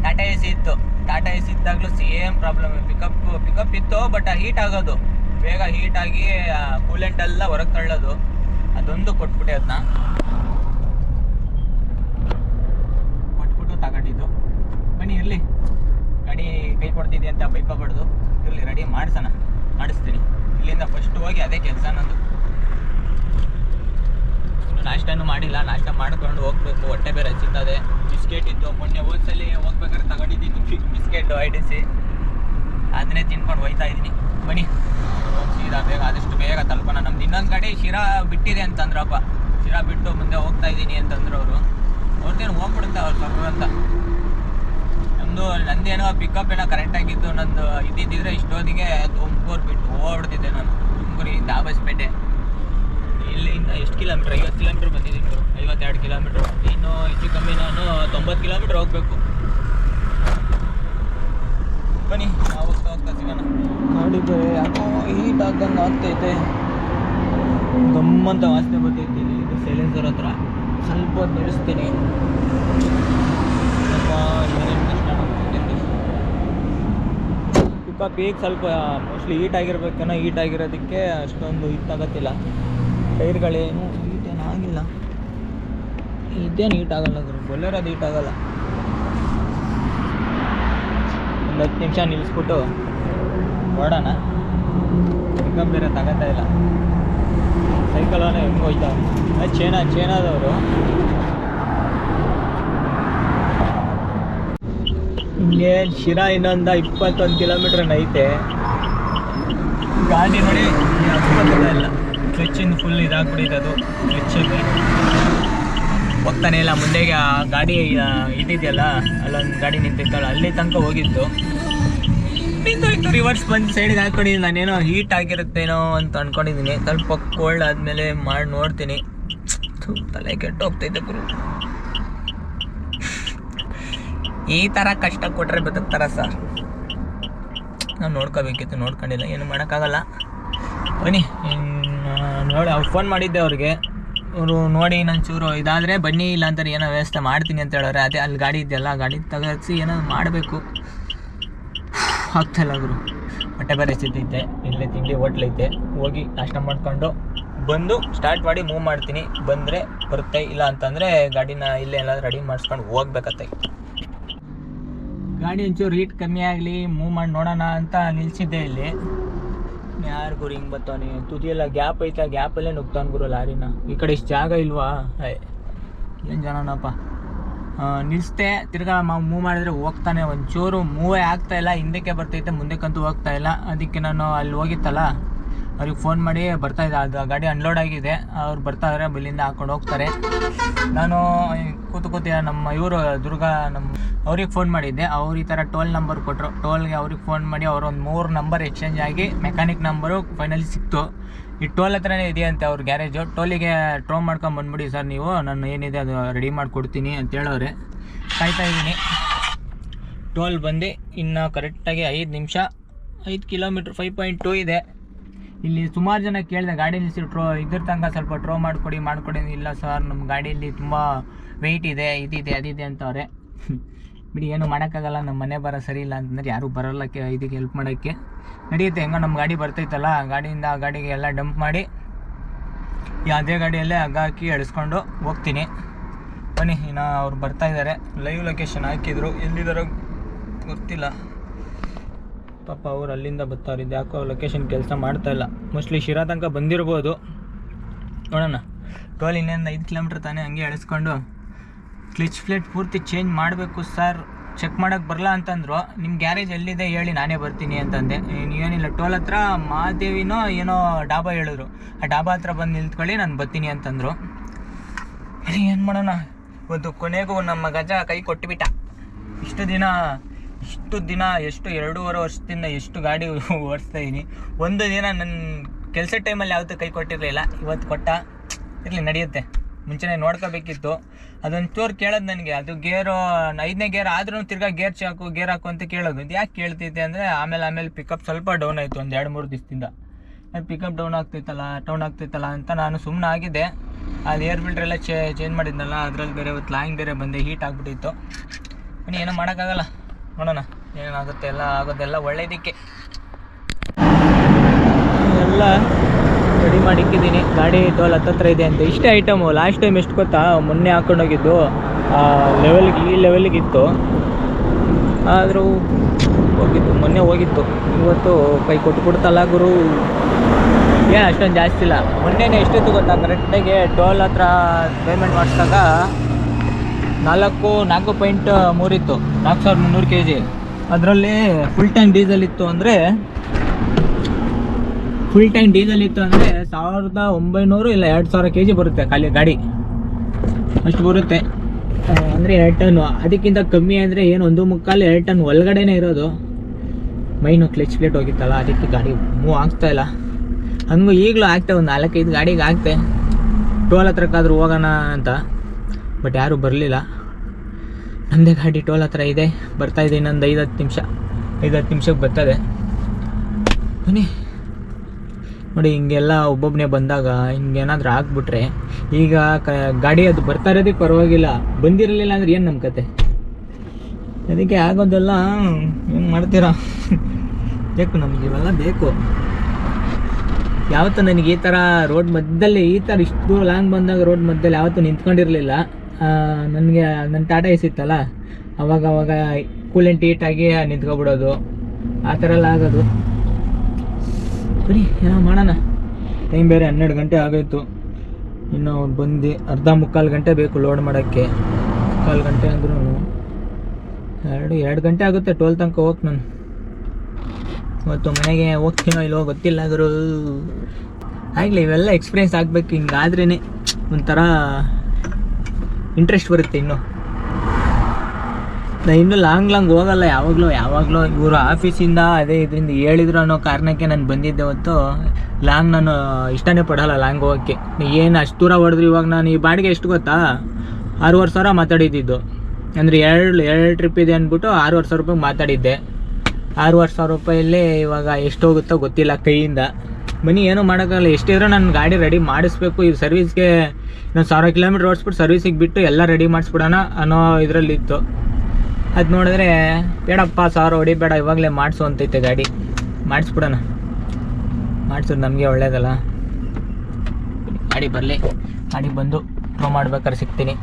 ಟಾಟಾ ಎ ಸಿ ಇತ್ತು. ಟಾಟಾ ಎಸ್ ಇದ್ದಾಗಲೂ ಸೇಮ್ ಪ್ರಾಬ್ಲಮ್ ಪಿಕಪ್ ಪಿಕಪ್ ಇತ್ತು ಬಟ್ ಹೀಟ್ ಆಗೋದು. ಬೇಗ ಹೀಟ್ ಆಗಿ ಕೂಲೆಂಟ್ ಎಲ್ಲ ಹೊರಗೆ ತಳ್ಳೋದು. ಅದೊಂದು ಕೊಟ್ಬಿಟ್ಟೆ ಅದನ್ನ ಕೊಟ್ಬಿಟ್ಟು ತಗೊಂಡಿದ್ದು. ಬನ್ನಿ, ಇರಲಿ. ಗಾಡಿ ಕೈ ಕೊಡ್ತಿದ್ದೆ ಅಂತ ಬೈಕೋಬಾರ್ದು ಇರಲಿ ರೆಡಿ ಮಾಡ್ಸೋಣ. ಮಾಡಿಸ್ತೀನಿ. ಇಲ್ಲಿಂದ ಫಸ್ಟ್ ಹೋಗಿ ಅದೇ ಕೆಲಸ ನಂದು. ನಾಷ್ಟನೂ ಮಾಡಿಲ್ಲ. ನಾಷ್ಟ ಮಾಡ್ಕೊಂಡು ಹೋಗ್ಬೇಕು. ಹೊಟ್ಟೆ ಬೇರೆ ಹಚ್ಚಿತ್ತದೆ ಬಿಸ್ಕೆಟ್ ಇತ್ತು. ಮೊನ್ನೆ ಹೋದ್ಸಲಿ ಹೋಗ್ಬೇಕಾದ್ರೆ ತಗೊಂಡಿದ್ದೀನಿ ಬಿಸ್ಕೆಟ್ ಐಡಿಸಿ. ಅದನ್ನೇ ತಿನ್ಕೊಂಡು ಹೋಯ್ತಾ ಇದ್ದೀನಿ. ಬನ್ನಿ. ಸೀದಾ ಬೇಗ, ಆದಷ್ಟು ಬೇಗ ತಲುಪೋಣ. ನಮ್ದು ಇನ್ನೊಂದು ಗಾಡಿ ಶಿರಾ ಬಿಟ್ಟಿದೆ ಅಂತಂದ್ರಪ್ಪ ಶಿರಾ ಬಿಟ್ಟು ಮುಂದೆ ಹೋಗ್ತಾ ಇದ್ದೀನಿ ಅಂತಂದ್ರು ಅವರು. ಅವ್ರದ್ದೇನು ಹೋಗ್ಬಿಡುತ್ತೆ ಅವ್ರು ಸ್ವಲ್ಪ ಅಂತ ನಮ್ಮದು ನಂದೇನೋ ಪಿಕಪ್ ಏನೋ ಕರೆಕ್ಟ್ ಆಗಿದ್ದು ನಂದು ಇದ್ದಿದ್ದಿದ್ರೆ ಇಷ್ಟೊತ್ತಿಗೆ ತುಮಕೂರು ಬಿಟ್ಟು ಓಡ್ತಿದ್ದೆ ನಾನು. ತುಮಕೂರಿಗೆ ದಾಬಸ್ಪೇಟೆ. ಇಲ್ಲಿಂದ ಎಷ್ಟು ಕಿಲೋಮೀಟ್ರ್ ಐವತ್ತು ಕಿಲೋಮೀಟ್ರ್ ಬಂದಿದ್ದೀನಿ. ಐವತ್ತೆರಡು ಕಿಲೋಮೀಟ್ರ್ ಇನ್ನೂ ಹೆಚ್ಚು ಕಮ್ಮಿ ನಾನು ಕಿಲೋಮೀಟರ್ ಹೋಗ್ಬೇಕು. ಬನ್ನಿ ಹೋಗ್ತಾ ಹೋಗ್ತಾ ಸಿಗೋಣ. ಯಾಕೋ ಹೀಟ್ ಆಗ್ದಂಗೆ ಆಗ್ತೈತೆ. ಗಮ್ಮಂತ ವಾಸನೆ ಬರ್ತೈತಿ ಇದು ಸೈಲೆನ್ಸರ್ ಹತ್ರ. ಸ್ವಲ್ಪ ನಡೆಸ್ತೀನಿ ಸ್ವಲ್ಪ ಪಿಕಪ್ ಈಗ ಸ್ವಲ್ಪ ಮೋಸ್ಟ್ಲಿ ಹೀಟ್ ಆಗಿರ್ಬೇಕೇನೋ ಹೀಟ್ ಆಗಿರೋದಕ್ಕೆ ಅಷ್ಟೊಂದು ಹಿಟ್ಟಾಗತ್ತಿಲ್ಲ ಟೈರ್ಗಳೇನು ಹೀಟ್ ಏನೂ ಆಗಿಲ್ಲ. ಇದೇನು ಈಟಾಗಲ್ಲ ಗುರು ಬೊಲೆರೋದು ಹೀಟ್ ಆಗಲ್ಲ. ಒಂದು ಹತ್ತು ನಿಮಿಷ ನಿಲ್ಲಿಸ್ಬಿಟ್ಟು ಓಡೋಣ. ಪಿಕಪ್ ಬೇರೆ ತಗೋತಾ ಇಲ್ಲ. ಸೈಕಲನ್ನ ಹೆಂಗೆ ಹೋಯ್ತಾ? ಅದು ಚೇನಾ, ಚೇನಾದವರು. ಹಿಂಗೆ ಶಿರಾ ಇನ್ನೊಂದು ಇಪ್ಪತ್ತೊಂದು ಕಿಲೋಮೀಟ್ರ್ ಐತೆ. ಗಾಡಿ ನೋಡಿ ಇಲ್ಲ. ಕ್ಲಚ್ಚಿಂದ ಫುಲ್ ಇದಾಗ್ಬಿಟ್ಟಿದೆ ಅದು. ಕ್ಲಚ್ಚಲ್ಲಿ ಹೋಗ್ತಾನೆ ಇಲ್ಲ, ಮುಂದೆಗೆ ಆ ಗಾಡಿ ಇದ್ದಿದೆಯಲ್ಲ, ಅಲ್ಲೊಂದು ಗಾಡಿ ನಿಂತಿತ್ತಲ್ಲ ಅಲ್ಲಿ ತನಕ ಹೋಗಿತ್ತು ನಿಂತೋಯ್ತು ರಿವರ್ಸ್ ಬಂದು ಸೈಡಿಗೆ ಹಾಕೊಂಡಿದ್ದೀನಿ ನಾನೇನೋ ಹೀಟ್ ಆಗಿರುತ್ತೇನೋ ಅಂತ ಅನ್ಕೊಂಡಿದ್ದೀನಿ. ಸ್ವಲ್ಪ ಕೋಲ್ಡ್ ಆದಮೇಲೆ ಮಾಡಿ, ನೋಡ್ತೀನಿ. ತಲೆ ಕೆಟ್ಟು ಹೋಗ್ತೈತೆ ಗುರು. ಈ ಥರ ಕಷ್ಟ ಕೊಟ್ಟರೆ ಬದುಕ್ತಾರ ಸರ್? ನಾವು ನೋಡ್ಕೋಬೇಕಿತ್ತು, ನೋಡ್ಕೊಂಡಿಲ್ಲ. ಏನು ಮಾಡೋಕ್ಕಾಗಲ್ಲ. ಬನ್ನಿ ನೋಡಿ, ಅವ್ರು ಫೋನ್ ಮಾಡಿದ್ದೆ ಅವ್ರಿಗೆ. ಅವರು ನೋಡಿ ನಾನು ಚೂರು ಇದಾದರೆ ಬನ್ನಿ ಇಲ್ಲ ಅಂತ ಏನೋ ವ್ಯವಸ್ಥೆ ಮಾಡ್ತೀನಿ ಅಂತ ಹೇಳೋರೆ. ಅದೇ ಅಲ್ಲಿ ಗಾಡಿ ಇದೆಯಲ್ಲ ಗಾಡಿ ತಗಸಿ ಏನೋ ಮಾಡಬೇಕು. ಆಗ್ತಾಯಿಲ್ಲ ಗುರು. ಹೊಟ್ಟೆ ಬೇರೆ ಸಿದ್ದೈತೆ ಇಲ್ಲೇ ತಿಂಡಿ ಹೋಟ್ಲೈತೆ ಹೋಗಿ ನಾಷ್ಟ ಮಾಡ್ಕೊಂಡು ಬಂದು ಸ್ಟಾರ್ಟ್ ಮಾಡಿ ಮೂವ್ ಮಾಡ್ತೀನಿ. ಬಂದರೆ ಬರುತ್ತೆ ಇಲ್ಲ ಅಂತಂದರೆ ಗಾಡಿನ ಇಲ್ಲೇ ಎಲ್ಲ ರೆಡಿ ಮಾಡಿಸ್ಕೊಂಡು ಹೋಗ್ಬೇಕತ್ತೆ. ಗಾಡಿ ಒಂಚೂರು ಹೀಟ್ ಕಮ್ಮಿ ಆಗಲಿ ಮೂವ್ ಮಾಡಿ ನೋಡೋಣ ಅಂತ ನಿಲ್ಸಿದ್ದೆ ಇಲ್ಲಿ. ಯಾರು ಗುರು ಹಿಂಗೆ ಬರ್ತಾನೆ ತುದಿಯೆಲ್ಲ ಗ್ಯಾಪ್ ಐತೆ ಗ್ಯಾಪಲ್ಲೇ ನುಗ್ತಾನೆ ಗುರು ಲಾರಿನ. ಈ ಕಡೆ ಇಷ್ಟು ಜಾಗ ಇಲ್ವಾ? ಏನು ಜನನಪ್ಪ ನಿಲ್ಲಿಸ್ದೆ ತಿರ್ಗಾ ಮೂವ್ ಮಾಡಿದ್ರೆ ಹೋಗ್ತಾನೆ. ಒಂಚೂರು ಮೂವೇ ಆಗ್ತಾ ಇಲ್ಲ, ಹಿಂದಕ್ಕೆ ಬರ್ತೈತೆ ಮುಂದಕ್ಕಂತೂ ಹೋಗ್ತಾ ಇಲ್ಲ. ಅದಕ್ಕೆ ನಾನು ಅಲ್ಲಿ ಹೋಗಿತ್ತಲ್ಲ? ಅವ್ರಿಗೆ ಫೋನ್ ಮಾಡಿ ಬರ್ತಾ ಇದೆ ಅದು ಗಾಡಿ ಅನ್ಲೋಡ್ ಆಗಿದೆ. ಅವ್ರು ಬರ್ತಾ ಇದ್ರೆ, ಬಿಲ್ಲಿಂದ ಹಾಕೊಂಡು ಹೋಗ್ತಾರೆ. ನಾನು ಕೂತು ಕೂತಿ ನಮ್ಮ ಇವರು, ದುರ್ಗಾ ನಮ್ಮ ಅವ್ರಿಗೆ ಫೋನ್ ಮಾಡಿದ್ದೆ. ಅವ್ರ ಈ ಥರ ಟೋಲ್ ನಂಬರ್ ಕೊಟ್ಟರು ಟೋಲ್ಗೆ ಅವ್ರಿಗೆ ಫೋನ್ ಮಾಡಿ ಅವರೊಂದು ಮೂರು ನಂಬರ್ ಎಕ್ಸ್ಚೇಂಜ್ ಆಗಿ ಮೆಕ್ಯಾನಿಕ್ ನಂಬರು ಫೈನಲಿ ಸಿಕ್ತು. ಈ ಟೋಲ್ ಹತ್ರನೇ ಇದೆಯಂತೆ ಅವ್ರ ಗ್ಯಾರೇಜು ಟೋಲಿಗೆ ಟ್ರೋ ಮಾಡ್ಕೊಂಡು ಬಂದ್ಬಿಡಿ ಸರ್ ನೀವು. ನಾನು ಏನಿದೆ ಅದು ರೆಡಿ ಮಾಡಿಕೊಡ್ತೀನಿ ಅಂತ ಹೇಳೋರೆ ಕಾಯ್ತಾ ಇದ್ದೀನಿ. ಟೋಲ್ ಬಂದು ಇನ್ನು ಕರೆಕ್ಟಾಗಿ ಐದು ನಿಮಿಷ, ಐದು ಕಿಲೋಮೀಟ್ರ್ ಫೈವ್ ಪಾಯಿಂಟ್ ಟೂ ಇದೆ. ಇಲ್ಲಿ ಸುಮಾರು ಜನ ಕೇಳಿದೆ ಗಾಡಿ ನಿಲ್ಲಿಸಿ ಟ್ರೋ ಇದ್ರ ತನಕ ಸ್ವಲ್ಪ ಟ್ರೋ ಮಾಡಿಕೊಡಿ ಮಾಡಿಕೊಡಿ. ಇಲ್ಲ ಸರ್ ನಮ್ಮ ಗಾಡಿಯಲ್ಲಿ ತುಂಬ ವೆಯ್ಟ್ ಇದೆ, ಇದಿದೆ, ಅದಿದೆ, ಅಂತವ್ರೆ. [LAUGHS] ಬಿಡಿ, ಏನು ಮಾಡೋಕ್ಕಾಗಲ್ಲ ನಮ್ಮ ಮನೆ ಬರೋ ಸರಿ ಇಲ್ಲ ಅಂತಂದ್ರೆ ಯಾರೂ ಬರೋಲ್ಲ ಕೆ ಇದಕ್ಕೆ ಹೆಲ್ಪ್ ಮಾಡೋಕ್ಕೆ. ನಡೆಯುತ್ತೆ, ಹೆಂಗೋ ನಮ್ಮ ಗಾಡಿ ಬರ್ತೈತಲ್ಲ ಗಾಡಿಯಿಂದ ಆ ಗಾಡಿಗೆ ಎಲ್ಲ ಡಂಪ್ ಮಾಡಿ ಅದೇ ಗಾಡಿಯಲ್ಲೇ ಹಗ್ಗ ಹಾಕಿ ಎಳಿಸ್ಕೊಂಡು ಹೋಗ್ತೀನಿ. ಬನ್ನಿ, ಇನ್ನು ಅವ್ರು ಬರ್ತಾ ಇದ್ದಾರೆ ಲೈವ್ ಲೊಕೇಶನ್ ಹಾಕಿದ್ರು. ಎಲ್ಲಿದ್ದಾರೋ ಗೊತ್ತಿಲ್ಲ. ಪಾಪ ಅವ್ರು ಅಲ್ಲಿಂದ ಬರ್ತಾವ್ರು ಇದು ಯಾಕೋ ಲೊಕೇಶನ್ ಕೆಲಸ ಮಾಡ್ತಾ ಇಲ್ಲ. ಮೋಸ್ಟ್ಲಿ ಶಿರಾ ತನಕ ಬಂದಿರ್ಬೋದು. ನೋಡೋಣ. ಟೋಲ್ ಇನ್ನೊಂದು ಐದು ಕಿಲೋಮೀಟ್ರ್ ತಾನೇ ಹಂಗೆ ಎಳಿಸ್ಕೊಂಡು. ಕ್ಲಿಚ್ ಪ್ಲೇಟ್ ಪೂರ್ತಿ ಚೇಂಜ್ ಮಾಡಬೇಕು ಸರ್ ಚೆಕ್ ಮಾಡೋಕ್ಕೆ ಬರಲ್ಲ ಅಂತಂದ್ರು. ನಿಮ್ಮ ಗ್ಯಾರೇಜ್ ಎಲ್ಲಿದೆ ಹೇಳಿ ನಾನೇ ಬರ್ತೀನಿ ಅಂತಂದೆ. ಏನಿಲ್ಲ, ಟೋಲ್ ಹತ್ರ ಮಹಾದೇವಿನೋ ಏನೋ ಡಾಬಾ ಹೇಳಿದ್ರು. ಆ ಡಾಬಾ ಹತ್ರ ಬಂದು ನಿಂತ್ಕೊಳ್ಳಿ, ನಾನು ಬರ್ತೀನಿ ಅಂತಂದರು. ಏನು ಮಾಡೋಣ? ಒಂದು ಕೊನೆಗೂ ನಮ್ಮ ಗಜ ಕೈ ಕೊಟ್ಟುಬಿಟ್ಟ ಇಷ್ಟು ದಿನ ಇಷ್ಟು ದಿನ, ಎಷ್ಟು ಎರಡೂವರೆ ವರ್ಷದಿಂದ ಎಷ್ಟು ಗಾಡಿ ಓಡಿಸ್ತಾ ಇದ್ದೀನಿ ಒಂದು ದಿನ ನನ್ನ ಕೆಲಸ ಟೈಮಲ್ಲಿ ಯಾವತ್ತೂ ಕೈ ಕೊಟ್ಟಿರಲಿಲ್ಲ. ಇವತ್ತು ಕೊಟ್ಟ, ಇರಲಿ, ನಡೆಯುತ್ತೆ. ಮುಂಚೆನೇ ನೋಡ್ಕೋಬೇಕಿತ್ತು. ಅದೊಂದು ಚೂರು ಕೇಳೋದು ನನಗೆ. ಅದು ಗೇರು, ಐದನೇ ಗೇರ್ ಆದ್ರೂ ತಿರ್ಗಾ ಗೇರ್ ಚಾಕು, ಗೇರ್ ಹಾಕು ಅಂತ ಕೇಳೋದು. ಇದು ಯಾಕೆ ಕೇಳ್ತೈತೆ ಅಂದರೆ, ಆಮೇಲೆ ಆಮೇಲೆ ಪಿಕಪ್ ಸ್ವಲ್ಪ ಡೌನ್ ಆಯಿತು. ಒಂದು ಎರಡು ಮೂರು ದಿವಸದಿಂದ. ಪಿಕಪ್ ಡೌನ್ ಆಗ್ತೈತಲ್ಲ ಡೌನ್ ಆಗ್ತೈತಲ್ಲ ಅಂತ ನಾನು ಸುಮ್ಮನೆ ಆಗಿದ್ದೆ. ಅದು ಏರ್ ಫಿಲ್ಟರ್ ಎಲ್ಲ ಚೇ ಚೇಂಜ್ ಮಾಡಿದ್ನಲ್ಲ, ಅದ್ರಲ್ಲಿ ಬೇರೆ ಇವತ್ತು ಲಾಯಿಂಗ್ ಬೇರೆ ಬಂದೆ ಹೀಟ್ ಆಗಿಬಿಟ್ಟಿತ್ತು. ಏನೂ ಮಾಡೋಕ್ಕಾಗಲ್ಲ. ನೋಡೋಣ ಏನಾಗುತ್ತೆ, ಎಲ್ಲ ಆಗೋದೆಲ್ಲ ಒಳ್ಳೇದಕ್ಕೆ. ಎಲ್ಲ ರೆಡಿ ಮಾಡಿಕ್ಕಿದ್ದೀನಿ ಗಾಡಿ ಟೋಲ್ ಹತ್ತತ್ರ ಇದೆ ಅಂತ. ಇಷ್ಟೇ ಐಟಮು ಲಾಸ್ಟ್ ಟೈಮ್ ಎಷ್ಟು ಗೊತ್ತಾ? ಮೊನ್ನೆ ಹಾಕೊಂಡೋಗಿದ್ದು ಆ ಲೆವೆಲ್ಗೆ ಈ ಲೆವೆಲ್ಗೆ ಇತ್ತು. ಆದರೂ ಹೋಗಿತ್ತು ಮೊನ್ನೆ ಹೋಗಿತ್ತು ಇವತ್ತು ಕೈ ಕೊಟ್ಟು ಕೊಡ್ತಲ್ಲ ಗುರು. ಏನು ಅಷ್ಟೊಂದು ಜಾಸ್ತಿ ಇಲ್ಲ. ಮೊನ್ನೆನೇ ಎಷ್ಟಿತ್ತು ಗೊತ್ತಾ? ಕರೆಕ್ಟಾಗಿ ಟೋಲ್ ಹತ್ರ ಪೇಮೆಂಟ್ ಮಾಡಿಸಿದಾಗ ನಾಲ್ಕು ನಾಲ್ಕು ಪಾಯಿಂಟ್ ಮೂರಿತ್ತು. ನಾಲ್ಕು ಸಾವಿರದ ಮುನ್ನೂರು ಕೆ ಜಿ ಅದರಲ್ಲಿ ಫುಲ್ ಟ್ಯಾಂಕ್ ಡೀಸೆಲ್ ಇತ್ತು ಅಂದರೆ ಫುಲ್ ಟ್ಯಾಂಕ್ ಡೀಸೆಲ್ ಇತ್ತು ಅಂದರೆ ಸಾವಿರದ ಒಂಬೈನೂರು ಇಲ್ಲ ಎರಡು ಸಾವಿರ ಕೆ ಜಿ ಬರುತ್ತೆ ಖಾಲಿ ಗಾಡಿ. ಅಷ್ಟು ಬರುತ್ತೆ. ಅಂದರೆ ಎರಡು ಟನ್ ಅದಕ್ಕಿಂತ ಕಮ್ಮಿ ಅಂದರೆ ಏನು, ಒಂದು ಮುಕ್ಕಾಲು ಎರಡು ಟನ್ ಒಳಗಡೆನೇ ಇರೋದು. ಮೈನು ಕ್ಲಚ್ ಪ್ಲೇಟ್ ಹೋಗಿತ್ತಲ್ಲ, ಅದಕ್ಕೆ ಗಾಡಿ ಮೂವ್ ಆಗ್ತಾ ಇಲ್ಲ. ಹಂಗೂ ಈಗಲೂ ಆಗ್ತೆ, ಒಂದು ನಾಲ್ಕೈದು ಗಾಡಿಗೆ ಆಗ್ತೆ. ಟೋಲ್ ಹತ್ರಕ್ಕಾದ್ರೂ ಹೋಗೋಣ ಅಂತ. ಬಟ್ ಯಾರೂ ಬರಲಿಲ್ಲ. ನಮ್ಮದೇ ಗಾಡಿ ಟೋಲ್ ಹತ್ರ ಇದೆ. ಬರ್ತಾ ಇದೆ, ಇನ್ನೊಂದು ಐದು ಹತ್ತು ನಿಮಿಷ. ಐದು ಹತ್ತು ನಿಮಿಷಕ್ಕೆ ಬರ್ತದೆ. ಬನ್ನಿ. ನೋಡಿ, ಹಿಂಗೆಲ್ಲ ಒಬ್ಬೊಬ್ಬನೇ ಬಂದಾಗ ಹಿಂಗೇನಾದ್ರೂ ಆಗ್ಬಿಟ್ರೆ ಈಗ ಕ, ಗಾಡಿ ಅದು ಬರ್ತಾ ಇರೋದಕ್ಕೆ ಪರವಾಗಿಲ್ಲ. ಬಂದಿರಲಿಲ್ಲ ಅಂದ್ರೆ ಏನು ನಮ್ಮ ಕತೆ? ಅದಕ್ಕೆ ಆಗೋದೆಲ್ಲ ಹೆಂಗೆ ಮಾಡ್ತೀರಾ? ಬೇಕು ನಮ್ಗೆ, ಇವೆಲ್ಲ ಬೇಕು. ಯಾವತ್ತೂ ನನಗೆ ಈ ಥರ ರೋಡ್ ಮಧ್ಯದಲ್ಲಿ, ಈ ಥರ ಇಷ್ಟು ಲಾಂಗ್ ಬಂದಾಗ ರೋಡ್ ಮಧ್ಯದಲ್ಲಿ ಯಾವತ್ತೂ ನಿಂತ್ಕೊಂಡಿರಲಿಲ್ಲ. ನನಗೆ ನನ್ನ ಟಾಟಾ ಎಸ್ ಇತ್ತಲ್ಲ ಅವಾಗ ಅವಾಗ ಕೂಲೆಂಟ್ ಆಗಿ ನಿಂತ್ಕೊಬಿಡೋದು. ಆ ಥರ ಎಲ್ಲ ಆಗೋದು. ಬರೀ ಏನೋ ಮಾಡೋಣ. ಟೈಮ್ ಬೇರೆ ಹನ್ನೆರಡು ಗಂಟೆ ಆಗೋಯ್ತು. ಇನ್ನು ಬಂದು ಅರ್ಧ ಮುಕ್ಕಾಲು ಗಂಟೆ ಬೇಕು ಲೋಡ್ ಮಾಡೋಕ್ಕೆ. ಮುಕ್ಕಾಲು ಗಂಟೆ ಅಂದ್ರೂ ಎರಡು ಎರಡು ಗಂಟೆ ಆಗುತ್ತೆ ಟೋಲ್ ತನಕ ಹೋಗಿ ನಾನು. ಇವತ್ತು ಮನೆಗೆ ಹೋಗ್ತೀನೋ ಇಲ್ಲೋ ಗೊತ್ತಿಲ್ಲ ಆದರೂ ಆಗಲಿ ಇವೆಲ್ಲ ಎಕ್ಸ್ಪೀರಿಯೆನ್ಸ್ ಆಗಬೇಕು ಹಿಂಗಾದ್ರೇ ಒಂಥರ ಇಂಟ್ರೆಸ್ಟ್ ಬರುತ್ತೆ ಇನ್ನು. ನಾನು ಇನ್ನೂ ಲಾಂಗ್ ಲಾಂಗ್ ಹೋಗಲ್ಲ, ಯಾವಾಗಲೂ ಯಾವಾಗಲೂ ಇವರು ಆಫೀಸಿಂದ ಅದೇ ಇದರಿಂದ ಹೇಳಿದ್ರು ಅನ್ನೋ ಕಾರಣಕ್ಕೆ ನಾನು ಬಂದಿದ್ದೆ ಹೊತ್ತು ಲಾಂಗ್ ನಾನು ಇಷ್ಟನೇ ಪಡೋಲ್ಲ ಲಾಂಗ್ ಹೋಗೋಕ್ಕೆ. ಏನು ಅಷ್ಟು ದೂರ ಹೊಡೆದ್ರು ಇವಾಗ ನಾನು ಈ ಬಾಡಿಗೆ ಎಷ್ಟು ಗೊತ್ತಾ? ಆರೂವರೆ ಸಾವಿರ ಮಾತಾಡಿದ್ದಿದ್ದು ಅಂದರೆ ಎರಡು ಎರಡು ಟ್ರಿಪ್ ಇದೆ ಅಂದ್ಬಿಟ್ಟು ಆರೂವರೆ ಸಾವಿರ ರೂಪಾಯಿ ಮಾತಾಡಿದ್ದೆ. ಆರೂವರೆ ಸಾವಿರ ರೂಪಾಯಲ್ಲಿ ಇವಾಗ ಎಷ್ಟು ಹೋಗುತ್ತೋ ಗೊತ್ತಿಲ್ಲ ಕೈಯಿಂದ. ಬನ್ನಿ ಏನೂ ಮಾಡೋಕ್ಕಾಗಲ್ಲ. ಎಷ್ಟಿದ್ರು ನನ್ನ ಗಾಡಿ ರೆಡಿ ಮಾಡಿಸ್ಬೇಕು. ಈ ಸರ್ವಿಸ್ಗೆ ನಾನು ಸಾವಿರ ಕಿಲೋಮೀಟ್ರ್ ಓಡಿಸ್ಬಿಟ್ಟು ಸರ್ವಿಸಿಗೆ ಬಿಟ್ಟು ಎಲ್ಲ ರೆಡಿ ಮಾಡಿಸ್ಬಿಡೋಣ ಅನ್ನೋ ಇದರಲ್ಲಿತ್ತು. ಅದು ನೋಡಿದ್ರೆ, ಬೇಡಪ್ಪ ಸಾವಿರ ಹೊಡಿಬೇಡ, ಇವಾಗಲೇ ಮಾಡಿಸು ಅಂತೈತೆ ಗಾಡಿ. ಮಾಡಿಸ್ಬಿಡೋಣ. ಮಾಡಿಸೋದು ನಮಗೆ ಒಳ್ಳೇದಲ್ಲ. ಗಾಡಿ ಬರಲಿ. ಗಾಡಿ ಬಂದು ಪ್ರೊ ಮಾಡ್ಬೇಕಾದ್ರೆ ಸಿಗ್ತೀನಿ.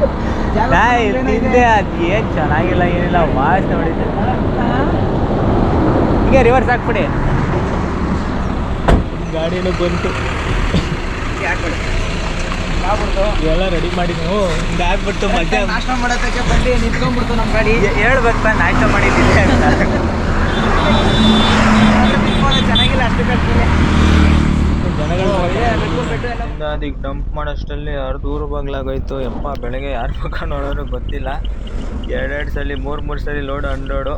ತಿಂದೆ ಅದು ಏನು ಚೆನ್ನಾಗಿಲ್ಲ ಏನಿಲ್ಲ ವಾಸನೆ ಹೊಡಿತೆ ಹೀಗೆ ರಿವರ್ಸ್ ಹಾಕ್ಬಿಡಿ. ಗಾಡಿನೂ ಬಂತು. ಎಲ್ಲ ರೆಡಿ ಮಾಡಿ ನೀವು. ಹಿಂಗೆ ಆಗ್ಬಿಟ್ಟು ಮಧ್ಯ ನಾಷ್ಟ ಮಾಡೋದಕ್ಕೆ ಬಂದು ನಿಂತ್ಕೊಂಡ್ಬಿಡ್ತು ನಮ್ಮ ಗಾಡಿ. ಹೇಳ್ಬೇಕು ನಾಷ್ಟ ಮಾಡಿದ್ದಿಲ್ಲ ಅಂತ. ಚೆನ್ನಾಗಿಲ್ಲ ಅಷ್ಟು ಜನಗಳು ಅದಕ್ಕೆ ಡಂಪ್ ಮಾಡೋಷ್ಟರಲ್ಲಿ ಅರ್ಧ ಬಾಗ್ಲಾಗೋಯ್ತು? ಯಪ್ಪ, ಬೆಳಗ್ಗೆ ಯಾರ ಮುಖ ನೋಡೋರು ಗೊತ್ತಿಲ್ಲ. ಎರಡೆರಡು ಸಲ, ಮೂರು ಮೂರು ಸಲ ಲೋಡ್ ಅನ್ಲೋಡು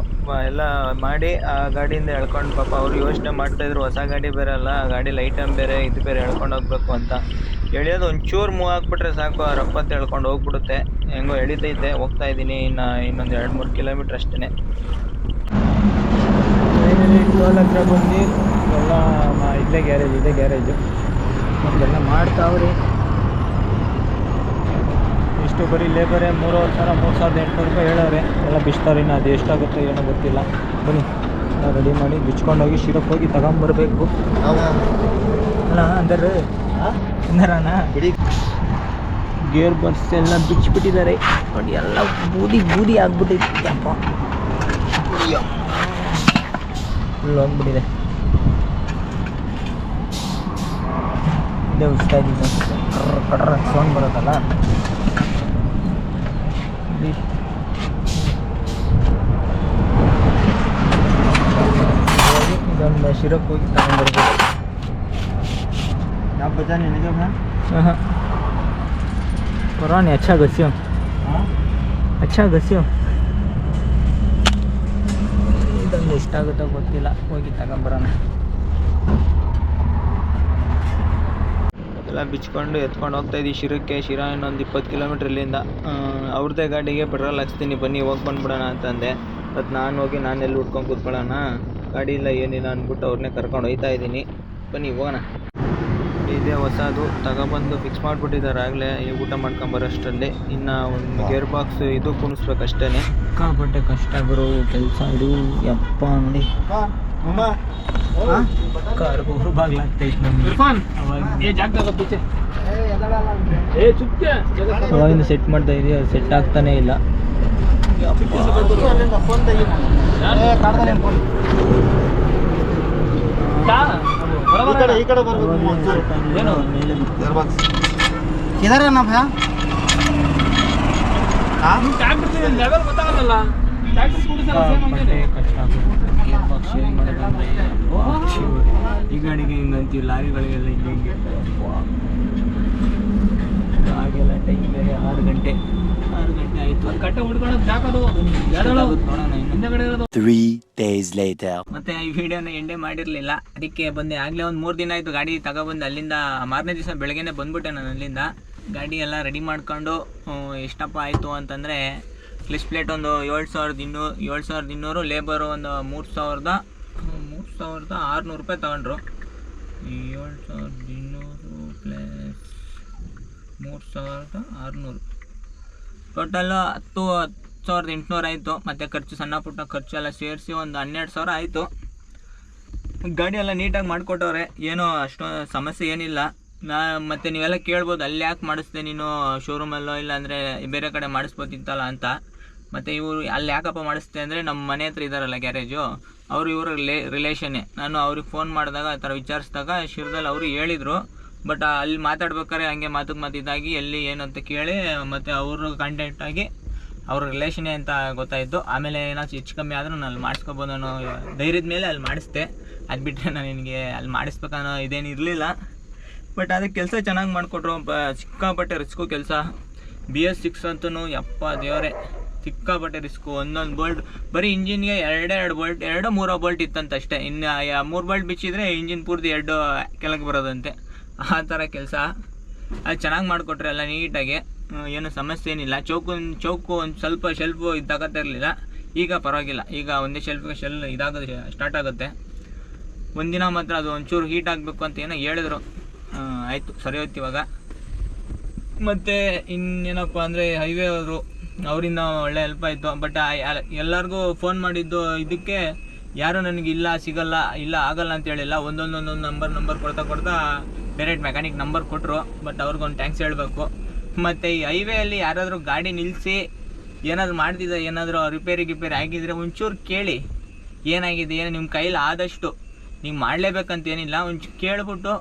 ಎಲ್ಲ ಮಾಡಿ ಆ ಗಾಡಿಯಿಂದ ಎಳ್ಕೊಂಡು ಪಾಪ ಅವ್ರು ಯೋಚನೆ ಮಾಡ್ತಾಯಿದ್ರು ಹೊಸ ಗಾಡಿ ಬೇರೆ ಆ ಗಾಡಿ ಲೈಟಮ್ ಬೇರೆ, ಇದು ಬೇರೆ ಎಳ್ಕೊಂಡು ಹೋಗ್ಬೇಕು ಅಂತ. ಎಳೆಯೋದು ಒಂಚೂರು ಮೂವ್ ಹಾಕ್ಬಿಟ್ರೆ ಸಾಕು, ಆ ರಪ್ಪತ್ತು ಎಳ್ಕೊಂಡು ಹೋಗ್ಬಿಡುತ್ತೆ. ಹೆಂಗೋ ಎಳಿತೈತೆ, ಹೋಗ್ತಾ ಇದ್ದೀನಿ ಇನ್ನು ಇನ್ನೊಂದು ಎರಡು, ಮೂರು ಕಿಲೋಮೀಟ್ರ್ ಅಷ್ಟೇ ಟೋಲ್ ಹತ್ರ ಬಂದು, ಎಲ್ಲ ಇಲ್ಲೇ ಗ್ಯಾರೇಜ್ ಇದೆ ಗ್ಯಾರೇಜು ನಮಗೆಲ್ಲ ಮಾಡ್ತಾವ್ರಿ. ಇಷ್ಟು ಬರೀ ಲೇಬರೇ ಮೂರುವರೆ ಸಾವಿರ ಮೂರು ಸಾವಿರದ ಎಂಟುನೂರು ರೂಪಾಯಿ ಹೇಳೋರೆ ಎಲ್ಲ ಬಿಚ್ತಾರೆ ಇನ್ನು ಅದು ಎಷ್ಟಾಗುತ್ತೋ ಏನೋ ಗೊತ್ತಿಲ್ಲ. ಬನ್ನಿ ಎಲ್ಲ ರೆಡಿ ಮಾಡಿ ಬಿಚ್ಕೊಂಡೋಗಿ ಶಿರಪ್ ಹೋಗಿ ತಗೊಂಬರ್ಬೇಕು. ಅಲ್ಲ ಅಂದರೆ ಬಿಡಿ. ಗೇರ್ ಬರ್ಸ್ ಎಲ್ಲ ಬಿಚ್ಚಿಬಿಟ್ಟಿದ್ದಾರೆ ನೋಡಿ ಎಲ್ಲ ಬೂದಿ ಬೂದಿ ಆಗ್ಬಿಟ್ಟಿದೆ. ಅಪ್ಪ ಫುಲ್ ಹೋಗ್ಬಿಟ್ಟಿದೆ ಇಲ್ಲೇ ಉಷ್ಟಾಗಿದೆ ಕಡ್ರ ಸೋನ್ ಬರುತ್ತಲ್ಲ ಇದೊಂದು ಶಿರಕ್ಕೆ ಹೋಗಿ ತಗೊಂಡ್ಬರ್ಬೋದು ಯಾವ ಬಜಾ ನಿನಗೆ ಹಾಂ ಹಾಂ. ಪುರಾಣಿ ಅಚ್ಚ ಗಸ್ಯೋ ಅಚ್ಚಾ ಗಸ್ಯೋ ಇದೊಂದು ಎಷ್ಟಾಗುತ್ತೋ ಗೊತ್ತಿಲ್ಲ. ಹೋಗಿ ತಗೊಂಬರೋಣ ಎಲ್ಲ ಬಿಚ್ಕೊಂಡು ಎತ್ಕೊಂಡು ಹೋಗ್ತಾ ಇದ್ದೀವಿ. ಶಿರಕ್ಕೆ ಶಿರ ಇನ್ನೊಂದು ಇಪ್ಪತ್ತು ಕಿಲೋಮೀಟ್ರ್ ಇಲ್ಲಿಂದ ಅವ್ರದ್ದೇ ಗಾಡಿಗೆ ಪೆಟ್ರೋಲ್ ಹಾಕ್ಸ್ತೀನಿ. ಬನ್ನಿ, ಹೋಗಿ ಬಂದ್ಬಿಡೋಣ ಅಂತಂದೆ. ಮತ್ತು ನಾನು ಹೋಗಿ ನಾನೆಲ್ಲಿ ಹುಡ್ಕೊಂಡು ಕೂತ್ಕೊಳ್ಳೋಣ? ಗಾಡಿ ಇಲ್ಲ, ಏನಿಲ್ಲ ಅಂದ್ಬಿಟ್ಟು ಅವ್ರನ್ನೇ ಕರ್ಕೊಂಡು ಹೋಗ್ತಾ ಇದ್ದೀನಿ. ಬನ್ನಿ, ಹೋಗೋಣ. ಇದೇ ಹೊಸದು ತಗೊಬಂದು ಫಿಕ್ಸ್ ಮಾಡಿಬಿಟ್ಟಿದ್ದಾರೆ. ಆಗಲೇ ಈ ಊಟ ಮಾಡ್ಕೊಂಬರೋಷ್ಟರಲ್ಲಿ ಇನ್ನು ಒಂದು ಗೇರ್ ಬಾಕ್ಸ್ ಇದು ಕುಣಿಸ್ಬೇಕು ಅಷ್ಟೇ ಸಿಕ್ಕಾಪಟ್ಟೆ ಕಷ್ಟ ಬರೋ ಕೆಲಸ ಇದು ಯಪ್ಪ ನೋಡಿ. ಕಾರ್ ಊರು ಬಾಗ್ಲಾಗ್ತೈತೆ ನಮ್ಗೆ. ಅವಾಗಿಂದ ಸೆಟ್ ಮಾಡ್ತಾ ಇದೀವಿ ಅದು ಸೆಟ್ ಆಗ್ತಾನೆ ಇಲ್ಲ. ಈ ಕಡೆ ಬರಬೇಕು ಏನು? ಇದಾರೇನ ಭಯ? ಲೆವೆಲ್ ಗೊತ್ತಾಗಲ್ಲ. ಈ ಗಾಡಿಗೆ ಹಿಂಗಂತೀವಿ ಲಾರಿಗಳಿಗೆಲ್ಲ ಹಿಂಗೆ ಹಾಗೆಲ್ಲ ಆಗೆಲ್ಲ ಟೈಮ್ ಬೇರೆ ಆರು ಗಂಟೆ. ಆರು ಗಂಟೆ ಆಯ್ತು. ಕಟ್ಟೆ ಹುಡ್ಕೊಳಕ್ ಜಾಕದು ನೋಡೋಣ ಇನ್ನು. ಹಿಂದೆಗಡೆ ಇರೋದು. Three days later. ಮತ್ತೆ ಈ ವಿಡಿಯೋನ ಎಂಡೆ ಮಾಡಿರಲಿಲ್ಲ. ಅದಕ್ಕೆ ಬಂದೆ. ಆಗಲೇ ಒಂದು ಮೂರು ದಿನ ಆಯಿತು ಗಾಡಿ ತಗೊಬಂದು. ಅಲ್ಲಿಂದ ಮಾರನೇ ದಿವಸ ಬೆಳಗ್ಗೆನೆ ಬಂದ್ಬಿಟ್ಟೆ ನಾನು ಅಲ್ಲಿಂದ. ಗಾಡಿ ಎಲ್ಲ ರೆಡಿ ಮಾಡ್ಕೊಂಡು ಎಷ್ಟಪ್ಪ ಆಯಿತು ಅಂತಂದ್ರೆ ಕ್ಲಿಸ್ ಪ್ಲೇಟ್ ಒಂದು ಏಳು ಸಾವಿರದ ಇನ್ನೂರು ಏಳು ಸಾವಿರದ ಇನ್ನೂರು ಲೇಬರ್ ಒಂದು ಮೂರು ಸಾವಿರದ ಮೂರು ಸಾವಿರದ ಆರುನೂರು ರೂಪಾಯಿ ತಗೊಂಡ್ರು. ಏಳು ಸಾವಿರದ ಇನ್ನೂರು ಪ್ಲಸ್ ಮೂರು ಸಾವಿರದ ಆರುನೂರು. ಟೋಟಲ್ ಹತ್ತು ಹತ್ತು ಸಾವಿರದ ಎಂಟುನೂರು ಆಯಿತು. ಮತ್ತು ಖರ್ಚು, ಸಣ್ಣ ಪುಟ್ಟ ಖರ್ಚು ಎಲ್ಲ ಸೇರಿಸಿ ಒಂದು ಹನ್ನೆರಡು ಸಾವಿರ ಆಯಿತು. ಗಾಡಿ ಎಲ್ಲ ನೀಟಾಗಿ ಮಾಡಿಕೊಟ್ಟವ್ರೆ. ಏನು ಅಷ್ಟೊಂದು ಸಮಸ್ಯೆ ಏನಿಲ್ಲ. ನಾ, ಮತ್ತು ನೀವೆಲ್ಲ ಕೇಳ್ಬೋದು, ಅಲ್ಲಿ ಯಾಕೆ ಮಾಡಿಸ್ದೆ ನೀನು ಶೋರೂಮಲ್ಲೋ ಇಲ್ಲಾಂದರೆ ಬೇರೆ ಕಡೆ ಮಾಡಿಸ್ಬೋದಿತ್ತಲ್ಲ ಅಂತ. ಮತ್ತು ಇವರು ಅಲ್ಲಿ ಯಾಕಪ್ಪ ಮಾಡಿಸ್ದೆ ಅಂದರೆ ನಮ್ಮ ಮನೆ ಹತ್ರ ಇದ್ದಾರಲ್ಲ ಗ್ಯಾರೇಜು, ಅವರು ಇವರು ರಿಲೇ ರಿಲೇಷನ್ನೇ ನಾನು ಅವ್ರಿಗೆ ಫೋನ್ ಮಾಡಿದಾಗ ಆ ಥರ ವಿಚಾರಿಸಿದಾಗ ಶಿರದಲ್ಲಿ ಅವರು ಹೇಳಿದರು. ಬಟ್ ಅಲ್ಲಿ ಮಾತಾಡ್ಬೇಕಾದ್ರೆ ಹಂಗೆ ಮಾತುಗೆ ಮಾತು ಇದಾಗಿ ಎಲ್ಲಿ ಏನು ಅಂತ ಕೇಳಿ, ಮತ್ತು ಅವರು ಕಾಂಟ್ಯಾಕ್ಟ್ ಆಗಿ ಅವ್ರ ರಿಲೇಷನ್ನೇ ಅಂತ ಗೊತ್ತಾಯಿತು. ಆಮೇಲೆ ಏನಾದ್ರು ಹೆಚ್ಚು ಕಮ್ಮಿ ಆದರೂ ನಾನು ಅಲ್ಲಿ ಮಾಡಿಸ್ಕೊಬೋದು ಅನ್ನೋ ಧೈರ್ಯದ ಮೇಲೆ ಅಲ್ಲಿ ಮಾಡಿಸ್ದೆ. ಅದು ಬಿಟ್ಟರೆ ನಾನು ನಿನಗೆ ಅಲ್ಲಿ ಮಾಡಿಸ್ಬೇಕನ್ನೋ ಇದೇನು ಇರಲಿಲ್ಲ. ಬಟ್ ಅದಕ್ಕೆ ಕೆಲಸ ಚೆನ್ನಾಗಿ ಮಾಡಿಕೊಟ್ರು. ಸಿಕ್ಕಾಪಟ್ಟೆ ರಿಸ್ಕು ಕೆಲಸ. ಬಿ ಎಸ್ ಸಿಕ್ಸ್ ಅಂತೂ ಯಪ್ಪ ದೇವರೇ, ಸಿಕ್ಕಾಪಟ್ಟೆ ರಿಸ್ಕು. ಒಂದೊಂದು ಬೋಲ್ಟ್, ಬರೀ ಇಂಜಿನ್ಗೆ ಎರಡೇ ಎರಡು ಬೋಲ್ಟ್, ಎರಡು ಮೂರೋ ಬೋಲ್ಟ್ ಇತ್ತಂತ ಅಷ್ಟೇ ಇನ್ನು ಮೂರು ಬೋಲ್ಟ್ ಬಿಚ್ಚಿದ್ರೆ ಇಂಜಿನ್ ಪೂರ್ತಿ ಎರಡು, ಕೆಳಗೆ ಬರೋದಂತೆ. ಆ ಥರ ಕೆಲಸ. ಅದು ಚೆನ್ನಾಗಿ ಮಾಡಿಕೊಟ್ರೆ ಎಲ್ಲ ನೀಟಾಗಿ ಏನು ಸಮಸ್ಯೆ ಏನಿಲ್ಲ. ಚೌಕು ಚೌಕು ಒಂದು ಸ್ವಲ್ಪ ಶೆಲ್ಫು ಇದಾಗತ್ತಾ ಇರಲಿಲ್ಲ ಈಗ ಪರವಾಗಿಲ್ಲ. ಈಗ ಒಂದೇ ಶೆಲ್ಫಿಗೆ ಶೆಲ್ ಇದಾಗೋದು ಸ್ಟಾರ್ಟ್ ಆಗುತ್ತೆ. ಒಂದಿನ ಮಾತ್ರ ಅದು ಒಂಚೂರು ಹೀಟ್ ಆಗಬೇಕು ಅಂತ ಏನೋ ಹೇಳಿದ್ರು. ಆಯಿತು, ಸರಿ ಹೋಯ್ತು ಇವಾಗ. ಮತ್ತು ಇನ್ನೇನಪ್ಪ ಅಂದರೆ ಹೈವೇ ಅವರು, ಅವರಿಂದ ಒಳ್ಳೆ ಹೆಲ್ಪ್ ಆಯಿತು. ಬಟ್ ಎಲ್ಲರಿಗೂ ಫೋನ್ ಮಾಡಿದ್ದು ಇದಕ್ಕೆ ಯಾರೂ ನನಗೆ ಇಲ್ಲ, ಸಿಗಲ್ಲ, ಇಲ್ಲ, ಆಗಲ್ಲ ಅಂತ ಹೇಳಿಲ್ಲ. ಒಂದೊಂದೊಂದೊಂದು ನಂಬರ್ ನಂಬರ್ ಕೊಡ್ತಾ ಕೊಡ್ತಾ ಡೈರೆಕ್ಟ್ ಮೆಕ್ಯಾನಿಕ್ ನಂಬರ್ ಕೊಟ್ಟರು ಬಟ್ ಅವ್ರಿಗೊಂದು ಥ್ಯಾಂಕ್ಸ್ ಹೇಳಬೇಕು. ಮತ್ತು ಈ ಹೈವೇಯಲ್ಲಿ ಯಾರಾದರೂ ಗಾಡಿ ನಿಲ್ಲಿಸಿ ಏನಾದರೂ ಮಾಡ್ತಿದ್ದ, ಏನಾದರೂ ರಿಪೇರಿ ಗಿಪೇರಿ ಆಗಿದ್ದರೆ ಒಂಚೂರು ಕೇಳಿ. ಏನಾಗಿದೆ, ಏನು ನಿಮ್ಮ ಕೈಲಿ ಆದಷ್ಟು. ನೀವು ಮಾಡಲೇಬೇಕಂತ ಏನಿಲ್ಲ, ಒಂಚೂರು ಕೇಳ್ಬಿಟ್ಟು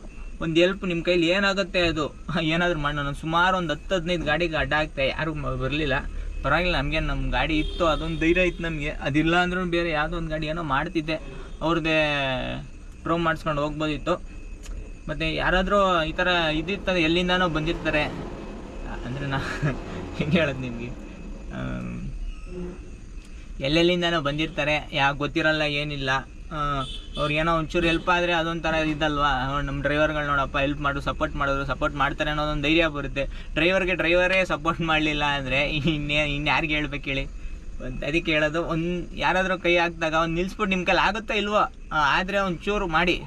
ಒಂದು ಎಲ್ಪ್ ನಿಮ್ಮ ಕೈಲಿ ಏನಾಗುತ್ತೆ ಅದು? [LAUGHS] ಏನಾದರೂ ಮಾಡೋಣ ಸುಮಾರು ಒಂದು ಹತ್ತು ಹದಿನೈದು ಗಾಡಿಗೆ ಅಡ್ಡ ಆಗ್ತಾ ಯಾರು ಬರಲಿಲ್ಲ. ಪರವಾಗಿಲ್ಲ, ನಮಗೆ ನಮ್ಮ ಗಾಡಿ ಇತ್ತು, ಅದೊಂದು ಧೈರ್ಯ ಇತ್ತು ನಮಗೆ. ಅದಿಲ್ಲ ಅಂದ್ರೂ ಬೇರೆ ಯಾವುದೋ ಒಂದು ಗಾಡಿ ಏನೋ ಮಾಡ್ತಿದ್ದೆ. ಅವ್ರದ್ದೇ ಪ್ರೋ ಮಾಡಿಸ್ಕೊಂಡು ಹೋಗ್ಬೋದಿತ್ತು. ಮತ್ತು ಯಾರಾದರೂ ಈ ಥರ ಇದಿರ್ತದೆ ಎಲ್ಲಿಂದನೋ ಬಂದಿರ್ತಾರೆ. ಅಂದರೆ ನಾ [LAUGHS] ಹೆಂಗೆ ಹೇಳೋದು ನಿಮಗೆ? ಎಲ್ಲೆಲ್ಲಿಂದನೋ ಬಂದಿರ್ತಾರೆ, ಯಾಕೆ ಗೊತ್ತಿರಲ್ಲ, ಏನಿಲ್ಲ. ಅವ್ರಿಗೇನೋ ಒಂಚೂರು ಹೆಲ್ಪ್ ಆದರೆ ಅದೊಂಥರ ಇದಲ್ವಾ? ನಮ್ಮ ಡ್ರೈವರ್ಗಳು ನೋಡಪ್ಪ ಹೆಲ್ಪ್ ಮಾಡು ಸಪೋರ್ಟ್ ಮಾಡಿದ್ರು ಸಪೋರ್ಟ್ ಮಾಡ್ತಾರೆ ಅನ್ನೋದೊಂದು ಧೈರ್ಯ ಬರುತ್ತೆ. ಡ್ರೈವರ್ಗೆ ಡ್ರೈವರೇ ಸಪೋರ್ಟ್ ಮಾಡಲಿಲ್ಲ ಅಂದರೆ ಇನ್ನೇ ಇನ್ಯಾರಿಗೆ ಹೇಳ್ಬೇಕು ಹೇಳಿ? ಅದಕ್ಕೆ ಹೇಳೋದು, ಒಂದು ಯಾರಾದರೂ ಕೈ ಹಾಕಿದಾಗ ಅವ್ನು ನಿಲ್ಲಿಸ್ಬಿಟ್ಟು ನಿಮ್ಮ ಕೈಲಿ ಆಗುತ್ತಾ ಇಲ್ವೋ? ಆದರೆ ಚೂರು ಮಾಡಿ.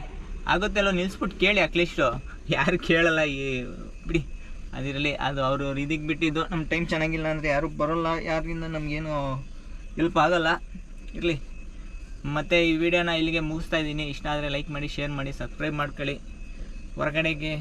ಆಗುತ್ತೆ ಅಲ್ಲೋ ನಿಲ್ಸ್ಬಿಟ್ಟು ಕೇಳಿ ಅಟ್ಲೀಸ್ಟು ಯಾರು ಕೇಳಲ್ಲ ಈ ಬಿಡಿ. ಅದಿರಲಿ, ಅದು ಅವರು ಇದಕ್ಕೆ ಬಿಟ್ಟಿದ್ದು ನಮ್ಮ ಟೈಮ್ ಚೆನ್ನಾಗಿಲ್ಲ ಅಂದರೆ ಯಾರು ಬರೋಲ್ಲ ಯಾರಿಂದ ನಮಗೇನು ಹೆಲ್ಪ್ ಆಗೋಲ್ಲ. ಇರಲಿ. ಮತ್ತು ಈ ವಿಡಿಯೋನ ಇಲ್ಲಿಗೆ ಮುಗಿಸ್ತಾ ಇದ್ದೀನಿ. ಇಷ್ಟ ಆದರೆ ಲೈಕ್ ಮಾಡಿ ಶೇರ್ ಮಾಡಿ ಸಬ್ಸ್ಕ್ರೈಬ್ ಮಾಡ್ಕೊಳ್ಳಿ. ಹೊರಗಡೆಗೆ